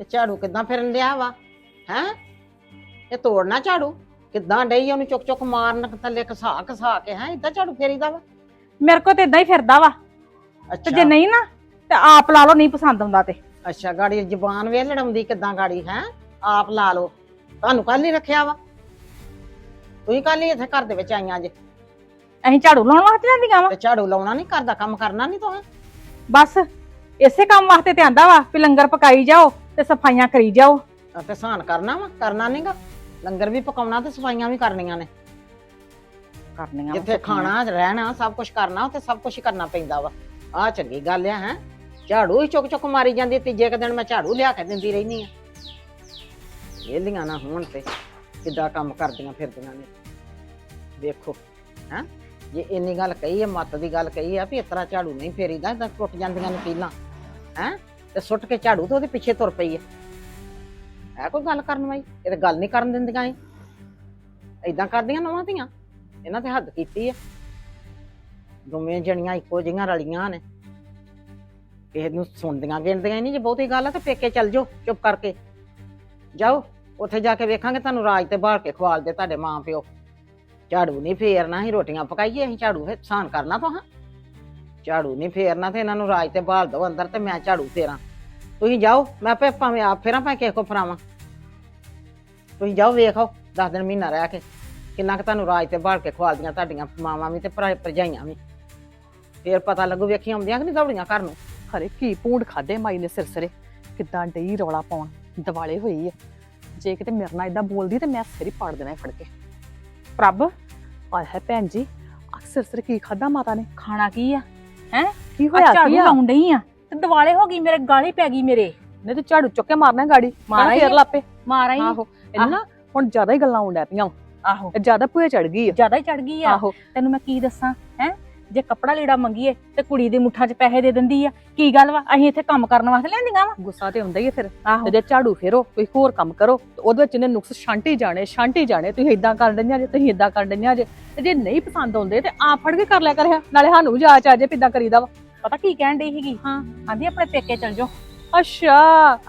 ਇਹ ਝਾੜੂ ਕਿੱਦਾਂ ਫਿਰਨ ਡਿਆ ਵਾ? ਹੈ? ਇਹ ਤੋੜਨਾ ਝਾੜੂ? ਕਿੱਦਾਂ ਡਈ ਉਹਨੂੰ ਚੁੱਕ ਚੁੱਕ ਮਾਰਨ ਥੱਲੇ ਘਸਾ ਘਸਾ ਕੇ ਹੈ? ਇਦਾਂ ਝਾੜੂ ਫੇਰੀਦਾ ਵਾ? ਮੇਰੇ ਕੋ ਤੇ ਇਦਾਂ ਹੀ ਫਿਰਦਾ ਵਾ। ਤੇ ਅੱਛਾ। ਜੇ ਨਹੀਂ ਨਾ ਤੇ ਆਪ ਲਾ ਲਓ ਨਹੀਂ ਪਸੰਦ ਆਉਂਦਾ ਤੇ। ਅੱਛਾ ਗਾੜੀ ਜ਼ਬਾਨ ਵੇ ਲੜਾਉਂਦੀ ਕਿੱਦਾਂ ਗਾੜੀ ਹੈ? ਆਪ ਲਾ ਲਓ। ਤੁਹਾਨੂੰ ਕੱਲ ਹੀ ਰੱਖਿਆ ਵਾ। ਤੁਸੀਂ ਕੱਲ ਹੀ ਇੱਥੇ ਘਰ ਦੇ ਵਿੱਚ ਆਈਆਂ ਜੇ। ਅਸੀਂ ਝਾੜੂ ਲਾਉਣ ਵਾਸਤੇ ਜਾਂਦੀਆਂ ਵਾ। ਤੇ ਝਾੜੂ ਲਾਉਣਾ ਨਹੀਂ ਕਰਦਾ ਕੰਮ ਕਰਨਾ ਨਹੀਂ ਤੁਸੀਂ? ਬਸ ਇਸੇ ਕੰਮ ਵਾਸਤੇ ਤੇ ਆਂਦਾ ਵਾ ਵੀ ਲੰਗਰ ਪਕਾਈ ਜਾਓ। ਤੇ ਸਫਾਈਆਂ ਕਰੀ ਜਾਓ। ਤੇ ਸਹਾਨ ਕਰਨਾ ਵਾ ਕਰਨਾ ਨਹੀਂਗਾ ਲੰਗਰ ਵੀ ਪਕਾਉਣਾ ਤੇ ਸਫਾਈਆਂ ਵੀ ਕਰਨੀਆਂ ਨੇ। ਕਰਨੀਆਂ ਜਿੱਥੇ ਖਾਣਾ ਰਹਿਣਾ ਸਭ ਕੁਝ ਕਰਨਾ ਉੱਥੇ ਸਭ ਕੁਝ ਹੀ ਕਰਨਾ ਪੈਂਦਾ ਵਾ। ਆਹ ਚੰਗੀ ਗੱਲ ਆ ਹੈ। ਝਾੜੂ ਹੀ ਚੁੱਕ ਚੁੱਕ ਮਾਰੀ ਜਾਂਦੀ ਤੀਜੇ ਕੁ ਦਿਨ ਮੈਂ ਝਾੜੂ ਲਿਆ ਕੇ ਦਿੰਦੀ ਰਹਿਨੀ ਆ। ਵਿਹਲੀਆਂ ਨਾ ਹੋਣ ਤੇ ਕਿੱਦਾਂ ਕੰਮ ਕਰਦੀਆਂ ਫਿਰਦੀਆਂ ਨੇ। ਵੇਖੋ ਹੈ। ਜੇ ਇੰਨੀ ਗੱਲ ਕਹੀ ਹੈ ਮੱਤ ਦੀ ਗੱਲ ਕਹੀ ਆ ਵੀ ਇਸ ਤਰ੍ਹਾਂ ਝਾੜੂ ਨਹੀਂ ਫੇਰੀਦਾ ਤਾਂ ਟੁੱਟ ਜਾਂਦੀਆਂ ਨੇ ਪੀਲਾਂ। ਹੈ। ਤੇ ਸੁੱਟ ਕੇ ਝਾੜੂ ਤੇ ਉਹਦੇ ਪਿੱਛੇ ਤੁਰ ਪਈ ਹੈ। ਹੈ ਕੋਈ ਗੱਲ ਕਰਨ ਵਾਲੀ? ਇਹ ਤਾਂ ਗੱਲ ਨਹੀਂ ਕਰਨ ਦਿੰਦੀਆਂ ਇਹ। ਏਦਾਂ ਕਰਦੀਆਂ ਨਵਾਂ ਧੀਆਂ। ਇਹਨਾਂ ਤੇ ਹੱਦ ਕੀਤੀ ਹੈ। ਦੋਵੇਂ ਜਣੀਆਂ ਇੱਕੋ ਜਿਹੀਆਂ ਰਲੀਆਂ ਨੇ। ਕਿਸੇ ਨੂੰ ਸੁਣਦੀਆਂ ਗਿਣਦੀਆਂ ਹੀ ਨਹੀਂ। ਜੇ ਬਹੁਤੀ ਗੱਲ ਆ ਤੇ ਪੇਕੇ ਚੱਲ ਜਾਓ, ਚੁੱਪ ਕਰਕੇ। ਜਾਓ, ਉੱਥੇ ਜਾ ਕੇ ਵੇਖਾਂਗੇ ਤੁਹਾਨੂੰ ਰਾਜ ਤੇ ਬਾਹਰ ਕੇ ਖਵਾਲ ਦੇ ਤੁਹਾਡੇ ਮਾਂ ਪਿਓ ਝਾੜੂ ਨਹੀਂ ਫੇਰਨਾ ਹੀ ਰੋਟੀਆਂ ਪਕਾਈਏ, ਅਸੀਂ ਝਾੜੂ ਫੇ ਸਾਨ ਕਰਨਾ ਤਾਂ ਝਾੜੂ ਨਹੀਂ ਫੇਰਨਾ ਤੇ ਇਹਨਾਂ ਨੂੰ ਰਾਜ ਤੇ ਬਾਲ ਦੋ ਅੰਦਰ ਤੇ ਮੈਂ ਝਾੜੂ ਫੇਰਾਂ। ਤੁਸੀਂ ਜਾਓ ਮੈਂ ਆਪੇ ਭਾਵੇਂ ਆਪ ਫੇਰਾਂ ਭਾਵੇਂ ਕਿਸੇ ਕੋ ਫਰਾਵਾਂ ਤੁਸੀਂ ਜਾਓ ਵੇਖੋ 10 ਦਿਨ ਮਹੀਨਾ ਰਹਿ ਕੇ। ਕਿੰਨਾ ਕੁ ਤੁਹਾਨੂੰ ਰਾਜ ਤੇ ਬਾਲ ਕੇ ਖਵਾਲਦੀਆਂ ਤੁਹਾਡੀਆਂ ਮਾਵਾਂ ਵੀ ਤੇ ਭਰਾ ਭਰਜਾਈਆਂ ਵੀ। ਫੇਰ ਪਤਾ ਲੱਗੂ ਵੇਖੀ ਆਉਂਦੀਆਂ ਕਿ ਨਹੀਂ ਦੌੜੀਆਂ ਘਰ ਨੂੰ। ਖਰੇ ਕੀ ਪੂੰਡ ਖਾਦੇ ਮਾਈ ਨੇ ਸਿਰਸਰੇ ਕਿੱਦਾਂ ਡਈ ਰੌਲਾ ਪਾਉਣ? ਦਿਵਾਲੇ ਹੋਈ ਆ ਜੇ ਕਿਤੇ ਮੇਰੇ ਨਾਲ ਇਦਾਂ ਬੋਲਦੀ ਤੇ ਮੈਂ ਸਿਰ ਹੀ ਪਾੜ ਦੇਣਾ ਫੜ ਕੇ। ਪ੍ਰਭ ਆਏ ਹੈ ਭੈਣ ਜੀ ਅਕਸਰ ਸਿਰ ਕੀ ਖਾਦਾ ਮਾਤਾ ਨੇ? ਖਾਣਾ ਕੀ ਆ? ਕੀ ਆ ਹੋਇਆ ਕੀ ਆ? ਲਾਉਣ ਡਈ ਆ? ਤੇ ਦਿਵਾਲੇ ਹੋ ਗਈ ਮੇਰੇ ਗਾਲੀ ਪੈ ਗਈ ਮੇਰੇ। ਨਹੀਂ ਤੇ ਝਾੜੂ ਚੁੱਕ ਕੇ ਮਾਰਨਾ ਗਾੜੀ। ਮਾਰਾਂ ਮਾਰਾ ਹੀ ਫੇਰ ਲਾਪੇ। ਮਾਰਾ ਹੀ। ਆਹੋ ਇਹਨਾਂ ਨਾ ਹੁਣ ਜ਼ਿਆਦਾ ਹੀ ਗੱਲਾਂ ਆਉਣ ਡੈ ਪਈਆਂ ਆਹੋ। ਜ਼ਿਆਦਾ ਭੂਏ ਚੜ ਗਈ ਆ। ਜ਼ਿਆਦਾ ਹੀ ਚੜ ਗਈ ਆ। ਆਹੋ। ਤੈਨੂੰ ਮੈਂ ਕੀ ਦੱਸਾਂ ਹੈ? ਜੇ ਕੱਪੜਾ ਲੀੜਾ ਮੰਗੀਏ ਤੇ ਕੁੜੀ ਦੇ ਮੁੱਠਾਂ 'ਚ ਪੈਸੇ ਦੇ ਦਿੰਦੀ ਆ ਕੀ ਗੱਲ ਵਾ? ਅਸੀਂ ਇੱਥੇ ਕੰਮ ਕਰਨ ਵਾਸਤੇ ਲੈਂਦੀਆਂ ਵਾ? ਗੁੱਸਾ ਤੇ ਹੁੰਦਾ ਹੀ ਆ ਫਿਰ। ਆਹੋ। ਜੇ ਝਾੜੂ ਫੇਰੋ ਕੋਈ ਹੋਰ ਕੰਮ ਕਰੋ ਤੇ ਉਹਦੇ ਵਿੱਚ ਇਹਨੇ ਨੁਕਸ ਛਾਂਟੀ ਜਾਣੇ ਛਾਂਟੀ ਜਾਣੇ ਤੁਸੀਂ ਇਦਾਂ ਕਰ ਡਈਆਂ ਜੇ ਤੁਸੀਂ ਇਦਾਂ ਕਰ ਡਈਆਂ ਜੇ। ਤੇ ਜੇ ਨਹੀਂ ਪਸੰਦ ਆਉਂਦੇ ਤੇ ਆਪ ਫੜ ਕੇ ਕਰ ਲਿਆ ਕਰਿਆ ਨਾਲੇ ਸਾਨੂੰ ਵੀ ਜਾਚ ਆ ਜੇ ਪਿੱਦਾਂ ਕਰੀਦਾ ਵਾ। ਪਤਾ ਕੀ ਕਹਿਣ ਡਈ ਸੀਗੀ? ਹਾਂ। ਆਂਦੀ ਆਪਣੇ ਪੇਕੇ ਚਲ ਜਾਓ। ਅੱਛਾ।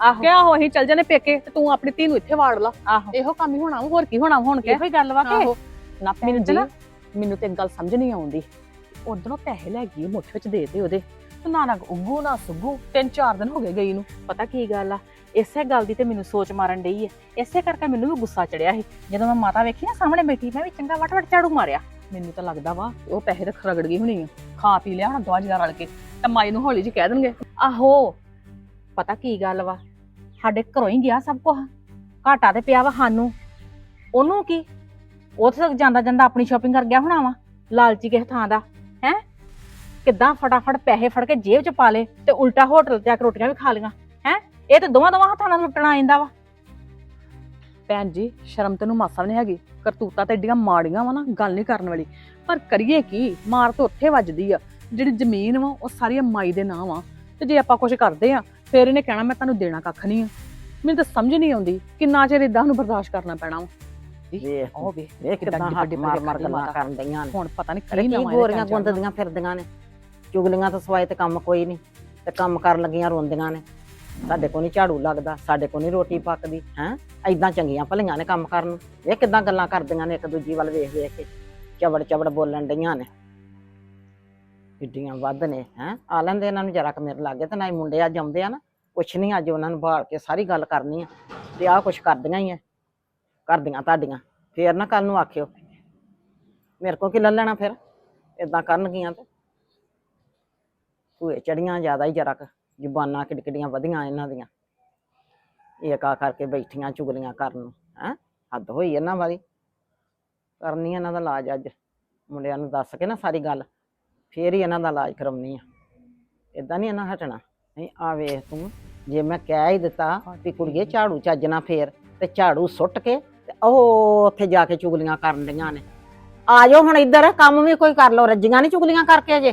ਆਹੋ। ਕਿਆ ਹੋ ਅਸੀਂ ਚੱਲ ਜਾਣੇ ਪੇਕੇ ਤੇ ਤੂੰ ਆਪਣੀ ਧੀ ਨੂੰ ਇੱਥੇ ਵਾੜ ਲਾ। ਆਹੋ। ਇਹੋ ਕੰਮ ਹੀ ਹੋਣਾ ਵਾ, ਹੋਰ ਕੀ ਹੋਣਾ ਵਾ ਹੁਣ ਕੇ? ਇਹੋ ਹੀ ਗੱਲ ਵਾ ਕਿ ਆਹੋ। ਨਾ ਮੈਨੂੰ ਜੀ ਮੈਨੂੰ ਤੇ ਇੱਕ ਗੱਲ ਸਮਝ ਨਹੀਂ ਆਉਂਦੀ। ਉਧਰੋਂ ਪੈਸੇ ਲੈ ਗਈ, ਮੁੱਠ ਵਿੱਚ ਦੇ ਦੇ ਉਹਦੇ। ਤੇ ਨਾ ਨਾ ਉੱਗੂ, ਨਾ ਸੁੱਗੂ, ਤਿੰਨ ਚਾਰ ਦਿਨ ਹੋ ਗਏ ਗਈ ਨੂੰ। ਪਤਾ ਕੀ ਗੱਲ ਆ? ਇਸੇ ਗੱਲ ਦੀ ਤੇ ਮੈਨੂੰ ਸੋਚ ਮਾਰਨ ਡਈ ਐ ਇਸੇ ਕਰਕੇ ਮੈਨੂੰ ਵੀ ਗੁੱਸਾ ਚੜਿਆ ਸੀ। ਜਦੋਂ ਮੈਂ ਮਾਤਾ ਵੇਖੀ ਨਾ ਸਾਹਮਣੇ ਬੈਠੀ, ਮੈਂ ਵੀ ਚੰਗਾ ਵਟ ਵਟ ਝਾੜੂ ਮਾਰਿਆ। ਮੈਨੂੰ ਤਾਂ ਲੱਗਦਾ ਵਾ ਉਹ ਪੈਸੇ ਤਾਂ ਰਗੜ ਗਈ ਹੋਣੀ ਆ। ਖਾ ਪੀ ਲਿਆ ਹੁਣ ਦਵਾਜੀਆਂ ਰਲ ਕੇ। ਤਾਂ ਮਾਈ ਨੂੰ ਹੌਲੀ ਜਿਹੀ ਕਹਿ ਦੇਣਗੇ, ਆਹੋ, ਪਤਾ ਕੀ ਗੱਲ ਵਾ? ਸਾਡੇ ਘਰੋਂ ਹੀ ਗਿਆ ਸਭ ਕੁਝ ਘਾਟਾ ਤੇ ਪਿਆ ਵਾ ਸਾਨੂੰ। ਉਹਨੂੰ ਕੀ? ਉੱਥੇ ਤੱਕ ਜਾਂਦਾ ਜਾਂਦਾ ਆਪਣੀ ਸ਼ਾਪਿੰਗ ਕਰ ਗਿਆ ਹੋਣਾ ਵਾ, ਲਾਲਚੀ ਕਿਸੇ ਥਾਂ ਦਾ। ਹੈ? ਕਿੱਦਾਂ ਫਟਾਫਟ ਪੈਸੇ ਫੜ ਕੇ ਜੇਬ 'ਚ ਪਾ ਲੇ ਤੇ ਉਲਟਾ ਹੋਟਲ ਤੇ ਜਾ ਕੇ ਰੋਟੀਆਂ ਵੀ ਖਾ ਲੀਆਂ ਹੈ? ਇਹ ਤੇ ਦੋਵਾਂ ਦੋਵਾਂ ਹੱਥਾਂ ਨਾਲ ਲੁੱਟਣਾ ਆਇੰਦਾ ਵਾ। ਭੈਣ ਜੀ, ਸ਼ਰਮ ਤੈਨੂੰ ਮਾਸਾ ਨਹੀਂ ਹੈਗੀ? ਕਰਤੂਤਾਂ ਤੇ ਏਡੀਆਂ ਮਾੜੀਆਂ ਵਾ ਨਾ, ਗੱਲ ਨਹੀਂ ਕਰਨ ਵਾਲੀ। ਪਰ ਕਰੀਏ ਕੀ? ਮਾਰ ਤਾਂ ਉੱਥੇ ਵੱਜਦੀ ਆ। ਜਿਹੜੀ ਜ਼ਮੀਨ ਵਾ, ਉਹ ਸਾਰੀ ਮਾਈ ਦੇ ਨਾਂ ਵਾ। ਤੇ ਜੇ ਆਪਾਂ ਕੁਝ ਕਰਦੇ ਆ, ਫਿਰ ਇਹਨੇ ਕਹਿਣਾ, ਮੈਂ ਤੁਹਾਨੂੰ ਦੇਣਾ ਕੱਖ ਨਹੀਂ ਆ। ਮੈਨੂੰ ਤਾਂ ਸਮਝ ਨਹੀਂ ਆਉਂਦੀ ਕਿੰਨਾ ਚਿਰ ਇਦਾਂ ਨੂੰ ਬਰਦਾਸ਼ਤ ਕਰਨਾ ਪੈਣਾ ਵਾ। ਵੇਖ ਉਹ ਵੇ ਵੇਖ ਕਿਦਾਂ ਵੱਡੇ ਮਾਰ ਮਾਰ ਗੱਲਾਂ। ਕਰਨ ਡਈਆਂ ਨੇ। ਹੁਣ ਪਤਾ ਨਹੀਂ ਕੀ ਨਵਾਂ ਗੋਰੀਆਂ ਗੁੰਦਦੀਆਂ ਫਿਰਦੀਆਂ ਨੇ? ਚੁਗਲੀਆਂ ਤੋਂ ਸਵਾਏ ਤੇ ਕੰਮ ਕੋਈ ਨਹੀਂ ਤੇ ਕੰਮ ਕਰਨ ਲੱਗੀਆਂ ਰੋਂਦੀਆਂ ਨੇ। ਸਾਡੇ ਕੋ ਨਹੀਂ ਝਾੜੂ ਲੱਗਦਾ ਸਾਡੇ ਕੋ ਨਹੀਂ ਰੋਟੀ ਪੱਕਦੀ ਹੈ? ਐਦਾਂ ਚੰਗੀਆਂ ਭਲੀਆਂ ਨੇ ਕੰਮ ਕਰਨ। ਇਹ ਕਿਦਾਂ ਗੱਲਾਂ ਕਰਦੀਆਂ ਨੇ ਇੱਕ ਦੂਜੀ ਵੱਲ ਵੇਖ ਵੇਖ ਕੇ। ਚਵੜ ਚਵੜ ਬੋਲਣ ਡਈਆਂ ਨੇ। ਕਿੱਡੀਆਂ ਵੱਧ ਨੇ ਹੈ? ਆ ਲੈਂਦੇ ਇਹਨਾਂ ਨੂੰ ਜਰਾ ਕ ਮੇਰੇ ਲਾਗੇ ਤੇ ਨਾ ਹੀ ਮੁੰਡੇ ਅੱਜ ਆਉਂਦੇ ਆ ਨਾ। ਕੁਛ ਨਹੀਂ ਅੱਜ ਉਹਨਾਂ ਨੂੰ ਭਾਲ ਕੇ ਸਾਰੀ ਗੱਲ ਕਰਨੀ ਆ। ਤੇ ਆਹ ਕੁਛ ਕਰਦੀਆਂ ਹੀ ਆ। ਕਰਦੀਆਂ ਤੁਹਾਡੀਆਂ। ਫੇਰ ਨਾ ਕੱਲ ਨੂੰ ਆਖਿਓ। ਮੇਰੇ ਕੋ ਕੀ ਲੈ ਲੈਣਾ ਫਿਰ? ਇਦਾਂ ਕਰਨਗੀਆਂ ਤੇ। ਭੂਏ ਚੜੀਆਂ ਜ਼ਿਆਦਾ ਹੀ ਜਰਾ ਕ। ਜ਼ੁਬਾਨਾਂ ਕਿੜਕਿੜੀਆਂ ਵਧੀਆਂ ਇਹਨਾਂ ਦੀਆਂ। ਇਹ ਕਾ ਕਰਕੇ ਬੈਠੀਆਂ ਚੁਗਲੀਆਂ ਕਰਨ ਨੂੰ। ਹੈ? ਹੱਦ ਹੋਈ ਇਹਨਾਂ ਵਾਲੀ। ਕਰਨੀ ਇਹਨਾਂ ਦਾ ਇਲਾਜ ਅੱਜ। ਮੁੰਡਿਆਂ ਨੂੰ ਦੱਸ ਕੇ ਨਾ ਸਾਰੀ ਗੱਲ। ਫੇਰ ਹੀ ਇਹਨਾਂ ਦਾ ਇਲਾਜ ਕਰਾਉਣੀ ਆ। ਇਦਾਂ ਨਹੀਂ ਇਹਨਾਂ ਹਟਣਾ। ਨਹੀਂ, ਆ ਵੇਖ ਤੂੰ। ਜੇ ਮੈਂ ਕਹਿ ਹੀ ਦਿੱਤਾ ਵੀ ਕੁੜੀਏ ਝਾੜੂ ਚੱਜਣਾ ਫੇਰ ਤੇ ਝਾੜੂ ਸੁੱਟ ਕੇ ਤੇ ਉਹ ਉੱਥੇ ਜਾ ਕੇ ਚੁਗਲੀਆਂ ਕਰਨ ਡੀਆਂ ਨੇ। ਆ ਜਾਓ ਹੁਣ ਇੱਧਰ ਕੰਮ ਵੀ ਕੋਈ ਕਰ ਲਓ ਰੱਜੀਆਂ ਨਹੀਂ ਚੁਗਲੀਆਂ ਕਰਕੇ ਜੇ